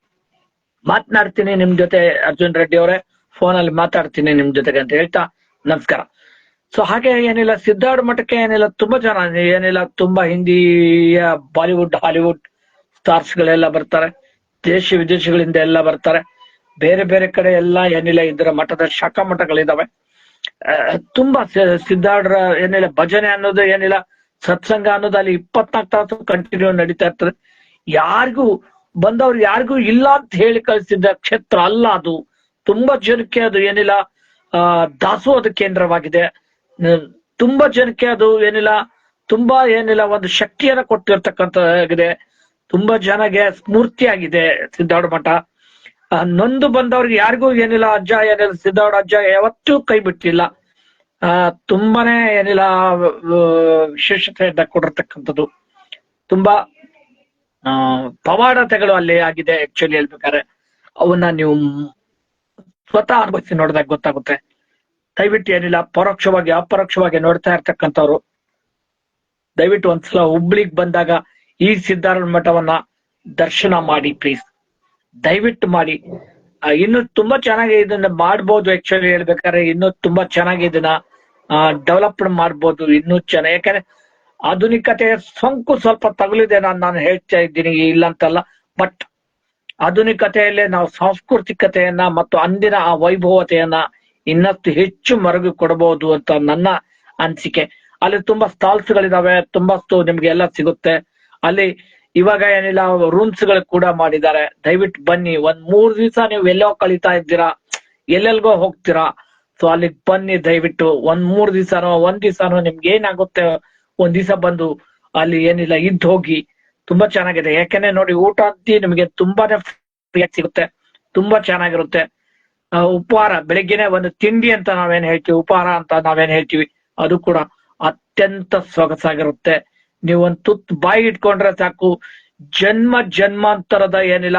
ಮಾತನಾಡ್ತೀನಿ ನಿಮ್ ಜೊತೆ ಅರ್ಜುನ್ ರೆಡ್ಡಿ ಅವರೇ. ಫೋನ್ ಅಲ್ಲಿ ಮಾತಾಡ್ತೀನಿ ನಿಮ್ ಜೊತೆಗೆ ಅಂತ ಹೇಳ್ತಾ ನಮಸ್ಕಾರ. ಸೊ ಹಾಗೆ ಏನಿಲ್ಲ ಸಿದ್ಧಾರ್ಥ ಮಠಕ್ಕೆ ಏನಿಲ್ಲ, ತುಂಬಾ ಜನ, ಏನಿಲ್ಲ, ತುಂಬಾ ಹಿಂದಿಯ ಬಾಲಿವುಡ್, ಹಾಲಿವುಡ್ ಸ್ಟಾರ್ಸ್ ಗಳೆಲ್ಲ ಬರ್ತಾರೆ, ದೇಶ ವಿದೇಶಗಳಿಂದ ಎಲ್ಲ ಬರ್ತಾರೆ. ಬೇರೆ ಬೇರೆ ಕಡೆ ಎಲ್ಲ ಏನಿಲ್ಲ, ಇದರ ಮಠದ ಶಾಖಾ ಮಠಗಳಿದಾವೆ. ತುಂಬಾ ಸಿದ್ಧಾರ್ಡ್ರ ಏನಿಲ್ಲ, ಭಜನೆ ಅನ್ನೋದು ಏನಿಲ್ಲ, ಸತ್ಸಂಗ ಅನ್ನೋದು ಅಲ್ಲಿ ಇಪ್ಪತ್ನಾಲ್ಕು ತಾಸು ಕಂಟಿನ್ಯೂ ನಡೀತಾ ಇರ್ತದೆ. ಯಾರಿಗೂ, ಬಂದವ್ರು ಯಾರಿಗೂ ಇಲ್ಲ ಅಂತ ಹೇಳಿ ಕಳಿಸಿದ್ದ ಕ್ಷೇತ್ರ ಅಲ್ಲ ಅದು. ತುಂಬಾ ಜನಕ್ಕೆ ಅದು ಏನಿಲ್ಲ, ಆ, ದಾಸೋಹದ ಕೇಂದ್ರವಾಗಿದೆ. ತುಂಬಾ ಜನಕ್ಕೆ ಅದು ಏನಿಲ್ಲ, ತುಂಬಾ ಏನಿಲ್ಲ, ಒಂದು ಶಕ್ತಿಯನ್ನ ಕೊಟ್ಟಿರ್ತಕ್ಕಂಥದ್ದಾಗಿದೆ. ತುಂಬಾ ಜನಗೆ ಸ್ಫೂರ್ತಿಯಾಗಿದೆ ಸಿದ್ಧಾರ್ಥ ಮಠ. ನೊಂದು ಬಂದವ್ರಿಗೆ ಯಾರಿಗೂ ಏನಿಲ್ಲ, ಅಜ್ಜ ಏನಿಲ್ಲ ಸಿದ್ಧಾರ್ಥ ಅಜ್ಜ ಯಾವತ್ತೂ ಕೈ ಬಿಟ್ಟಿಲ್ಲ. ಆ, ತುಂಬಾನೇ ಏನಿಲ್ಲ ವಿಶೇಷತೆ ವಿಶೇಷತೆಯಿಂದ ಕೊಡಿರ್ತಕ್ಕಂಥದ್ದು ತುಂಬಾ, ಆ, ಪವಾಡತೆಗಳು ಅಲ್ಲಿ ಆಗಿದೆ ಆಕ್ಚುಲಿ ಹೇಳ್ಬೇಕಾದ್ರೆ. ಅವನ್ನ ನೀವು ಸ್ವತಃ ಅನುಭವಿಸಿ ನೋಡಿದಾಗ ಗೊತ್ತಾಗುತ್ತೆ. ದಯವಿಟ್ಟು ಏನಿಲ್ಲ, ಪರೋಕ್ಷವಾಗಿ, ಅಪರೋಕ್ಷವಾಗಿ ನೋಡ್ತಾ ಇರ್ತಕ್ಕಂಥವ್ರು. ದಯವಿಟ್ಟು ಒಂದ್ಸಲ ಹುಬ್ಳಿಗ್ ಬಂದಾಗ ಈ ಸಿದ್ಧಾರ್ಥ ಮಠವನ್ನ ದರ್ಶನ ಮಾಡಿ ಪ್ಲೀಸ್ ದಯವಿಟ್ಟು ಮಾಡಿ. ಇನ್ನು ತುಂಬಾ ಚೆನ್ನಾಗಿ ಇದನ್ನ ಮಾಡ್ಬೋದು ಆಕ್ಚುಲಿ ಹೇಳ್ಬೇಕಾದ್ರೆ ಇನ್ನು ತುಂಬಾ ಚೆನ್ನಾಗಿ ಇದನ್ನ ಡೆವಲಪ್ ಮಾಡ್ಬೋದು ಇನ್ನು ಚೆನ್ನಾಗಿ. ಯಾಕಂದ್ರೆ ಆಧುನಿಕತೆ ಸೋಂಕು ಸ್ವಲ್ಪ ತಗುಲಿದೆ ನಾನು ನಾನು ಹೇಳ್ತಾ ಇದ್ದೀನಿ ಇಲ್ಲ ಅಂತಲ್ಲ ಬಟ್ ಆಧುನಿಕತೆಯಲ್ಲೇ ನಾವು ಸಾಂಸ್ಕೃತಿಕತೆಯನ್ನ ಮತ್ತು ಅಂದಿನ ಆ ವೈಭವತೆಯನ್ನ ಇನ್ನಷ್ಟು ಹೆಚ್ಚು ಮರಗಿ ಕೊಡಬಹುದು ಅಂತ ನನ್ನ ಅನಿಸಿಕೆ. ಅಲ್ಲಿ ತುಂಬಾ ಸ್ಟಾಲ್ಸ್ ಗಳಿದಾವೆ, ತುಂಬಾಷ್ಟು ನಿಮ್ಗೆ ಎಲ್ಲ ಸಿಗುತ್ತೆ. ಅಲ್ಲಿ ಇವಾಗ ಏನಿಲ್ಲ ರೂಮ್ಸ್ಗಳು ಕೂಡ ಮಾಡಿದ್ದಾರೆ. ದಯವಿಟ್ಟು ಬನ್ನಿ, ಒಂದ್ ಮೂರ್ ದಿವಸ ನೀವು ಎಲ್ಲೋ ಕಳೀತಾ ಇದ್ದೀರಾ, ಎಲ್ಲೆಲ್ಗೋ ಹೋಗ್ತೀರಾ ಸೊ ಅಲ್ಲಿಗ್ ಬನ್ನಿ ದಯವಿಟ್ಟು. ಒಂದ್ ಮೂರ್ ದಿವ್ಸನೋ, ಒಂದ್ ದಿವ್ಸನೋ ನಿಮ್ಗೆ ಏನಾಗುತ್ತೆ, ಒಂದ್ ದಿವಸ ಬಂದು ಅಲ್ಲಿ ಏನಿಲ್ಲ ಇದ್ದು ಹೋಗಿ. ತುಂಬಾ ಚೆನ್ನಾಗಿದೆ. ಯಾಕೆಂದ್ರೆ ನೋಡಿ, ಊಟ ಅಂತಿ ನಿಮಗೆ ತುಂಬಾನೇ ಫ್ರೀಯಾಗಿ ಸಿಗುತ್ತೆ. ತುಂಬಾ ಚೆನ್ನಾಗಿರುತ್ತೆ. ಉಪಹಾರ. ಬೆಳಿಗ್ಗೆನೆ ಒಂದು ತಿಂಡಿ ಅಂತ ನಾವೇನ್ ಹೇಳ್ತೀವಿ, ಉಪಹಾರ ಅಂತ ನಾವೇನ್ ಹೇಳ್ತೀವಿ, ಅದು ಕೂಡ ಅತ್ಯಂತ ಸೊಗಸಾಗಿರುತ್ತೆ. ನೀವು ಒಂದ್ ತುತ್ತು ಬಾಯಿ ಇಟ್ಕೊಂಡ್ರೆ ಸಾಕು. ಜನ್ಮ ಜನ್ಮಾಂತರದ ಏನಿಲ್ಲ,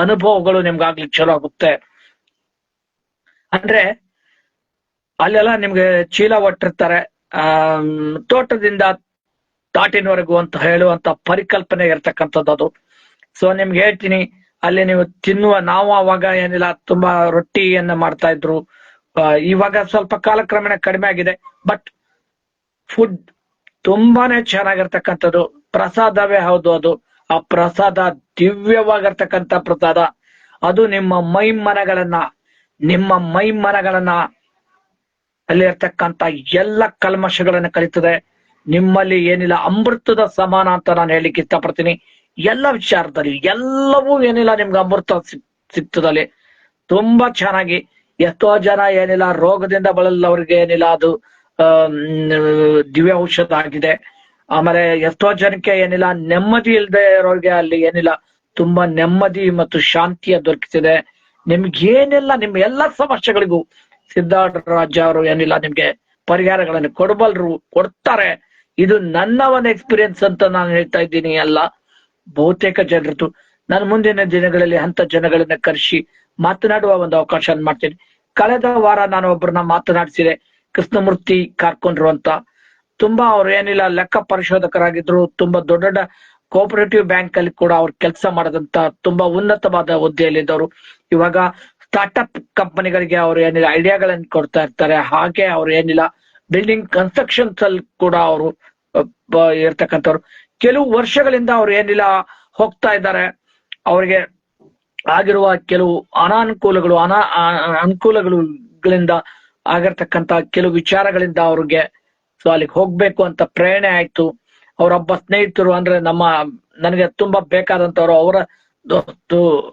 ಅನುಭವಗಳು ನಿಮ್ಗಾಗ್ಲಿಕ್ಕೆ ಚಲೋ ಆಗುತ್ತೆ. ಅಂದ್ರೆ ಅಲ್ಲೆಲ್ಲ ನಿಮ್ಗೆ ಚೀಲ ಒಟ್ಟಿರ್ತಾರೆ. ಆ, ತೋಟದಿಂದ ತಾಟಿನವರೆಗೂ ಅಂತ ಹೇಳುವಂತ ಪರಿಕಲ್ಪನೆ ಇರ್ತಕ್ಕಂಥದ್ದು ಅದು. ಸೊ ನಿಮ್ಗೆ ಹೇಳ್ತೀನಿ, ಅಲ್ಲಿ ನೀವು ತಿನ್ನುವ, ನಾವು ಅವಾಗ ಏನಿಲ್ಲ, ತುಂಬಾ ರೊಟ್ಟಿಯನ್ನ ಮಾಡ್ತಾ ಇದ್ರು. ಇವಾಗ ಸ್ವಲ್ಪ ಕಾಲಕ್ರಮೇಣ ಕಡಿಮೆ ಆಗಿದೆ. ಬಟ್ ಫುಡ್ ತುಂಬಾನೇ ಚೆನ್ನಾಗಿರ್ತಕ್ಕಂಥದ್ದು. ಪ್ರಸಾದವೇ ಹೌದು ಅದು. ಆ ಪ್ರಸಾದ ದಿವ್ಯವಾಗಿರ್ತಕ್ಕಂಥ ಪ್ರಸಾದ. ಅದು ನಿಮ್ಮ ಮೈ ಮನಗಳನ್ನ, ನಿಮ್ಮ ಮೈ ಮನಗಳನ್ನ ಅಲ್ಲಿರ್ತಕ್ಕಂಥ ಎಲ್ಲ ಕಲ್ಮಶಗಳನ್ನ ಕಲಿತದೆ. ನಿಮ್ಮಲ್ಲಿ ಏನಿಲ್ಲ, ಅಮೃತದ ಸಮಾನ ಅಂತ ನಾನು ಹೇಳಿಕ್ಕೆ ಇಷ್ಟಪಡ್ತೀನಿ. ಎಲ್ಲ ವಿಚಾರದಲ್ಲಿ, ಎಲ್ಲವೂ ಏನಿಲ್ಲ ನಿಮ್ಗೆ ಅಮೃತ ಸಿಗ್ತದಲ್ಲಿ ತುಂಬಾ ಚೆನ್ನಾಗಿ, ಎಷ್ಟೋ ಜನ ಏನಿಲ್ಲ, ರೋಗದಿಂದ ಬಳಲವ್ರಿಗೆ ಏನಿಲ್ಲ ಅದು. ದಿವ್ಯ ಔಷಧ ಆಗಿದೆ. ಆಮೇಲೆ ಎಷ್ಟೋ ಜನಕ್ಕೆ ಏನಿಲ್ಲ, ನೆಮ್ಮದಿ ಇಲ್ಲದೆ ಇರೋರಿಗೆ ಅಲ್ಲಿ ಏನಿಲ್ಲ. ತುಂಬಾ ನೆಮ್ಮದಿ ಮತ್ತು ಶಾಂತಿಯ ದೊರಕಿಸಿದೆ. ನಿಮ್ಗೆ ಏನೆಲ್ಲ, ನಿಮ್ಮ ಎಲ್ಲ ಸಮಸ್ಯೆಗಳಿಗೂ ಸಿದ್ಧಾರ್ಥ ಅವರು ಏನಿಲ್ಲ, ನಿಮ್ಗೆ ಪರಿಹಾರಗಳನ್ನು ಕೊಡಬಲ್ರು, ಕೊಡ್ತಾರೆ. ಇದು ನನ್ನ ಒಂದು ಎಕ್ಸ್ಪೀರಿಯನ್ಸ್ ಅಂತ ನಾನು ಹೇಳ್ತಾ ಇದ್ದೀನಿ ಅಲ್ಲ. ಬಹುತೇಕ ಜನರದ್ದು. ನಾನು ಮುಂದಿನ ದಿನಗಳಲ್ಲಿ ಅಂತ ಜನಗಳನ್ನ ಕರೆಸಿ ಮಾತನಾಡುವ ಒಂದು ಅವಕಾಶ ಮಾಡ್ತೀನಿ. ಕಳೆದ ವಾರ ನಾನು ಒಬ್ಬರನ್ನ ಮಾತನಾಡಿಸಿದೆ. ಕೃಷ್ಣಮೂರ್ತಿ ಕಾರ್ಕೊಂಡಿರುವಂತ ತುಂಬಾ ಅವ್ರು ಏನಿಲ್ಲ, ಲೆಕ್ಕ ಪರಿಶೋಧಕರಾಗಿದ್ರು, ತುಂಬಾ ದೊಡ್ಡ ದೊಡ್ಡ ಕೋಪರೇಟಿವ್ ಬ್ಯಾಂಕ್ ಅಲ್ಲಿ ಕೂಡ ಅವ್ರು ಕೆಲಸ ಮಾಡದಂತ ತುಂಬಾ ಉನ್ನತವಾದ ಹುದ್ದೆಯಲ್ಲಿದ್ದವರು. ಇವಾಗ ಸ್ಟಾರ್ಟ್ಅಪ್ ಕಂಪನಿಗಳಿಗೆ ಅವ್ರು ಏನಿಲ್ಲ, ಐಡಿಯಾಗಳನ್ನು ಕೊಡ್ತಾ ಇರ್ತಾರೆ. ಹಾಗೆ ಅವ್ರು ಏನಿಲ್ಲ ಬಿಲ್ಡಿಂಗ್ ಕನ್ಸ್ಟ್ರಕ್ಷನ್ಸ್ ಅಲ್ಲಿ ಕೂಡ ಅವರು ಇರ್ತಕ್ಕಂಥವ್ರು. ಕೆಲವು ವರ್ಷಗಳಿಂದ ಅವ್ರು ಏನಿಲ್ಲ, ಹೋಗ್ತಾ ಇದ್ದಾರೆ. ಅವರಿಗೆ ಆಗಿರುವ ಕೆಲವು ಅನಾನುಕೂಲಗಳು, ಅನಾ ಅನುಕೂಲಗಳು ಅನುಕೂಲಗಳಿಂದ ಆಗಿರ್ತಕ್ಕಂತ ಕೆಲವು ವಿಚಾರಗಳಿಂದ ಅವ್ರಿಗೆ ಸೊ ಅಲ್ಲಿಗೆ ಹೋಗ್ಬೇಕು ಅಂತ ಪ್ರೇರಣೆ ಆಯ್ತು. ಅವರೊಬ್ಬ ಸ್ನೇಹಿತರು ಅಂದ್ರೆ ನಮ್ಮ, ನನಗೆ ತುಂಬಾ ಬೇಕಾದಂತವ್ರು, ಅವರ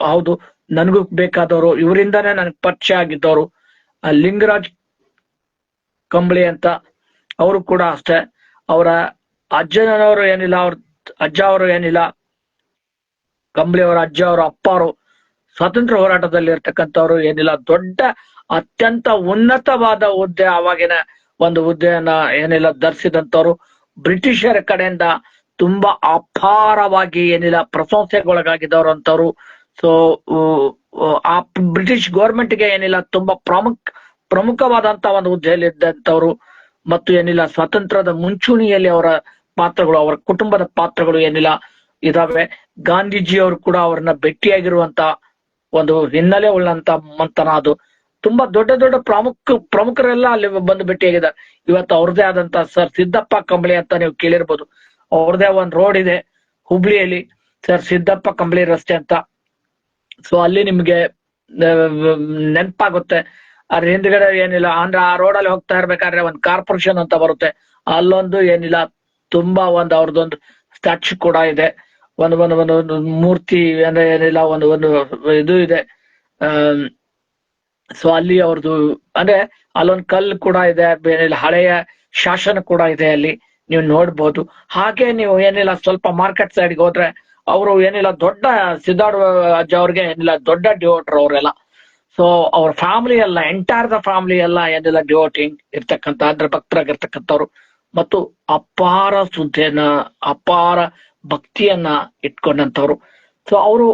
ಹೌದು, ನನಗೂ ಬೇಕಾದವರು, ಇವರಿಂದಾನೇ ನನಗೆ ಪರಿಚಯ ಆಗಿದ್ದವರು. ಲಿಂಗರಾಜ್ ಕಂಬಳಿ ಅಂತ ಅವರು ಕೂಡ ಅಷ್ಟೇ. ಅವರ ಅಜ್ಜನವರು ಏನಿಲ್ಲ, ಅವ್ರ ಅಜ್ಜ ಅವರು ಏನಿಲ್ಲ. ಕಂಬಳಿ ಅವರ ಅಜ್ಜ, ಅವರ ಅಪ್ಪ ಅವರು, ಸ್ವಾತಂತ್ರ್ಯ ಹೋರಾಟದಲ್ಲಿ ಇರ್ತಕ್ಕಂಥವ್ರು ಏನಿಲ್ಲ. ದೊಡ್ಡ ಅತ್ಯಂತ ಉನ್ನತವಾದ ಹುದ್ದೆ ಆವಾಗಿನ ಒಂದು ಹುದ್ದೆಯನ್ನ ಏನಿಲ್ಲ ಧರಿಸಿದಂತವ್ರು ಬ್ರಿಟಿಷರ ಕಡೆಯಿಂದ ತುಂಬಾ ಅಪಾರವಾಗಿ ಏನಿಲ್ಲ ಪ್ರಶಂಸೆಗೊಳಗಾಗಿದ್ದವ್ರು ಅಂತವ್ರು ಸೊ ಆ ಬ್ರಿಟಿಷ್ಗೆ ಏನಿಲ್ಲ ತುಂಬಾ ಪ್ರಮುಖ ಪ್ರಮುಖವಾದಂತ ಒಂದು ಹುದ್ದೆಯಲ್ಲಿ ಇದ್ದಂತವ್ರು ಮತ್ತು ಏನಿಲ್ಲ ಸ್ವಾತಂತ್ರ್ಯದ ಮುಂಚೂಣಿಯಲ್ಲಿ ಅವರ ಪಾತ್ರಗಳು, ಅವರ ಕುಟುಂಬದ ಪಾತ್ರಗಳು ಏನಿಲ್ಲ ಇದಾವೆ. ಗಾಂಧೀಜಿಯವರು ಕೂಡ ಅವ್ರನ್ನ ಭೇಟಿಯಾಗಿರುವಂತ ಒಂದು ಹಿನ್ನೆಲೆ ಉಳ್ಳಂತ ಮಂತನ ಅದು. ತುಂಬಾ ದೊಡ್ಡ ದೊಡ್ಡ ಪ್ರಮುಖ ಪ್ರಮುಖರೆಲ್ಲ ಅಲ್ಲಿ ಬಂದು ಭೇಟಿಯಾಗಿದ್ದಾರೆ. ಇವತ್ತು ಅವ್ರದೇ ಆದಂತ ಸರ್ ಸಿದ್ದಪ್ಪ ಕಂಬಳಿ ಅಂತ ನೀವು ಕೇಳಿರ್ಬೋದು. ಅವ್ರದೇ ಒಂದ್ ರೋಡ್ ಇದೆ ಹುಬ್ಳಿಯಲ್ಲಿ. ಸರ್ ಸಿದ್ದಪ್ಪ ಕಂಬಳಿ ರಸ್ತೆ ಅಂತ. ಸೊ ಅಲ್ಲಿ ನಿಮ್ಗೆ ನೆನಪಾಗುತ್ತೆ. ಅದ್ರ ಹಿಂದ್ಗಡೆ ಏನಿಲ್ಲ. ಅಂದ್ರೆ ಆ ರೋಡ್ ಅಲ್ಲಿ ಹೋಗ್ತಾ ಇರ್ಬೇಕಾದ್ರೆ ಒಂದ್ ಕಾರ್ಪೊರೇಷನ್ ಅಂತ ಬರುತ್ತೆ. ಅಲ್ಲೊಂದು ಏನಿಲ್ಲ. ತುಂಬಾ ಒಂದ್ ಅವ್ರದೊಂದು ಸ್ಟ್ಯಾಚು ಕೂಡ ಇದೆ. ಒಂದ್, ಒಂದು ಒಂದು ಒಂದು ಮೂರ್ತಿ ಅಂದ್ರೆ ಏನಿಲ್ಲ. ಒಂದು ಒಂದು ಇದು ಇದೆ. ಸೊ ಅಲ್ಲಿ ಅವ್ರದ್ದು ಅಂದ್ರೆ ಅಲ್ಲೊಂದು ಕಲ್ಲು ಕೂಡ ಇದೆ ಹಳೆಯ ಶಾಸನ ಕೂಡ ಇದೆ ಅಲ್ಲಿ, ನೀವು ನೋಡ್ಬೋದು. ಹಾಗೆ ನೀವು ಏನಿಲ್ಲ, ಸ್ವಲ್ಪ ಮಾರ್ಕೆಟ್ ಸೈಡ್ಗೆ ಹೋದ್ರೆ, ಅವರು ಏನಿಲ್ಲ, ದೊಡ್ಡ ಸಿದ್ದಾರ್ಥ ಅಜ್ಜ ಅವ್ರಿಗೆ ಏನಿಲ್ಲ, ದೊಡ್ಡ ಡಿವೋಟರ್ ಅವರೆಲ್ಲ. ಸೊ ಅವ್ರ ಫ್ಯಾಮಿಲಿ ಎಲ್ಲ ಎಂಟೈರ್ ದ ಫ್ಯಾಮಿಲಿ ಎಲ್ಲ ಏನಿಲ್ಲ ಡಿವೋಟಿಂಗ್ ಇರ್ತಕ್ಕಂಥ, ಅದ್ರ ಭಕ್ತರಾಗಿರ್ತಕ್ಕಂಥವ್ರು. ಮತ್ತು ಅಪಾರ ಸುದ್ದಿಯನ್ನ ಅಪಾರ ಭಕ್ತಿಯನ್ನ ಇಟ್ಕೊಂಡಂತವ್ರು ಸೊ ಅವರು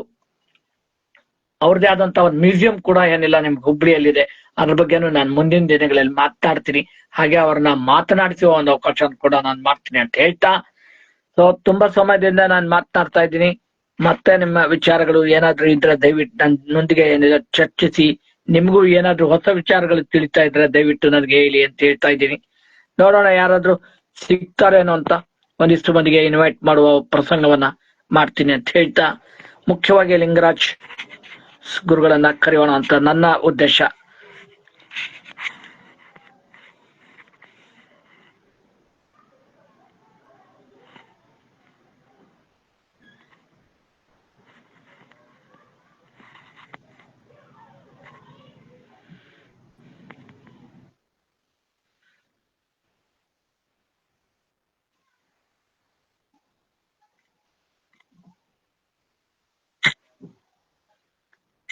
ಅವ್ರದೇ ಆದಂತ ಒಂದು ಮ್ಯೂಸಿಯಂ ಕೂಡ ಏನಿಲ್ಲ, ನಿಮ್ಗೆ ಹುಬ್ಳಿಯಲ್ಲಿದೆ. ಅದ್ರ ಬಗ್ಗೆನೂ ನಾನು ಮುಂದಿನ ದಿನಗಳಲ್ಲಿ ಮಾತನಾಡ್ತೀನಿ ಹಾಗೆ ಅವ್ರನ್ನ ಮಾತನಾಡಿಸುವ ಒಂದು ಅವಕಾಶ ಕೂಡ ನಾನು ಮಾಡ್ತೀನಿ ಅಂತ ಹೇಳ್ತಾ. ಸೊ ತುಂಬಾ ಸಮಯದಿಂದ ನಾನು ಮಾತನಾಡ್ತಾ ಇದ್ದೀನಿ. ಮತ್ತೆ ನಿಮ್ಮ ವಿಚಾರಗಳು ಏನಾದ್ರೂ ಇದ್ರೆ ದಯವಿಟ್ಟು ನನ್ನೊಂದಿಗೆ ಏನಿದೆ ಚರ್ಚಿಸಿ. ನಿಮ್ಗೂ ಏನಾದ್ರೂ ಹೊಸ ವಿಚಾರಗಳು ತಿಳಿತಾ ಇದ್ರೆ ದಯವಿಟ್ಟು ನನಗೆ ಹೇಳಿ ಅಂತ ಹೇಳ್ತಾ ಇದ್ದೀನಿ. ನೋಡೋಣ ಯಾರಾದ್ರೂ ಸಿಗ್ತಾರೇನೋ ಅಂತ. ಒಂದಿಷ್ಟು ಮಂದಿಗೆ ಇನ್ವೈಟ್ ಮಾಡುವ ಪ್ರಸಂಗವನ್ನ ಮಾಡ್ತೀನಿ ಅಂತ ಹೇಳ್ತಾ. ಮುಖ್ಯವಾಗಿ ಲಿಂಗರಾಜ್ ಗುರುಗಳನ್ನ ಕರೆಯೋಣ ಅಂತ ನನ್ನ ಉದ್ದೇಶ.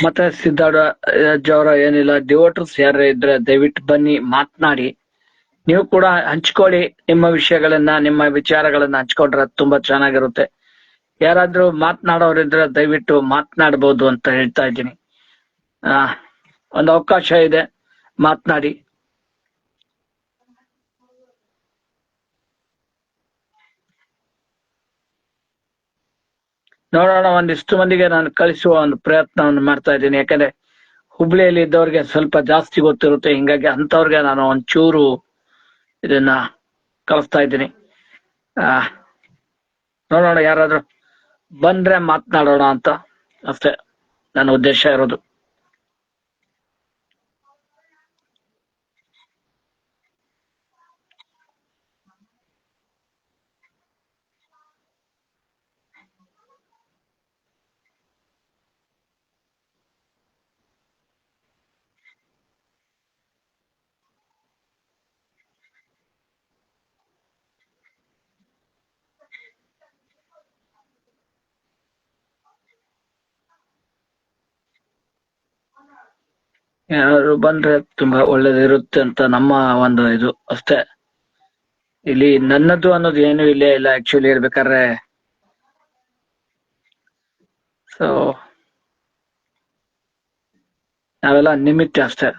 ಮತ್ತೆ ಸಿದ್ಧಾರ್ಥ ಅವರ ಏನಿಲ್ಲ. ಡಿವೋಟರ್ಸ್ ಯಾರು ಇದ್ರೆ ದಯವಿಟ್ಟು ಬನ್ನಿ, ಮಾತನಾಡಿ. ನೀವು ಕೂಡ ಹಂಚ್ಕೊಳ್ಳಿ. ನಿಮ್ಮ ವಿಷಯಗಳನ್ನ, ನಿಮ್ಮ ವಿಚಾರಗಳನ್ನ ಹಂಚ್ಕೊಂಡ್ರೆ ತುಂಬಾ ಚೆನ್ನಾಗಿರುತ್ತೆ. ಯಾರಾದ್ರೂ ಮಾತನಾಡೋರಿದ್ರೆ ದಯವಿಟ್ಟು ಮಾತನಾಡಬಹುದು ಅಂತ ಹೇಳ್ತಾ ಇದ್ದೀನಿ. ಆ, ಒಂದು ಅವಕಾಶ ಇದೆ. ಮಾತನಾಡಿ. ನೋಡೋಣ, ಒಂದಿಷ್ಟು ಮಂದಿಗೆ ನಾನು ಕಳಿಸುವ ಒಂದು ಪ್ರಯತ್ನವನ್ನು ಮಾಡ್ತಾ ಇದ್ದೀನಿ. ಯಾಕಂದ್ರೆ ಹುಬ್ಳಿಯಲ್ಲಿ ಇದ್ದವ್ರಿಗೆ ಸ್ವಲ್ಪ ಜಾಸ್ತಿ ಗೊತ್ತಿರುತ್ತೆ. ಹಿಂಗಾಗಿ ಅಂತವ್ರಿಗೆ ನಾನು ಒಂಚೂರು ಇದನ್ನ ಕಳಿಸ್ತಾ ಇದ್ದೀನಿ. ಆ, ನೋಡೋಣ ಯಾರಾದ್ರೂ ಬಂದ್ರೆ ಮಾತನಾಡೋಣ ಅಂತ. ಅಷ್ಟೇ, ನನ್ನ ಉದ್ದೇಶ ಇರೋದು. ಯಾರು ಬಂದ್ರೆ ತುಂಬಾ ಒಳ್ಳೇದಿರುತ್ತೆ ಅಂತ ನಮ್ಮ ಒಂದು ಇದು ಅಷ್ಟೇ. ಇಲ್ಲಿ ನನ್ನದು ಅನ್ನೋದು ಏನು ಇಲ್ಲೇ ಇಲ್ಲ ಆಕ್ಚುಲಿ ಹೇಳ್ಬೇಕಾದ್ರೆ. ಸೊ ನಾವೆಲ್ಲ ನಿಮಿತ್ತ ಅಷ್ಟೇ.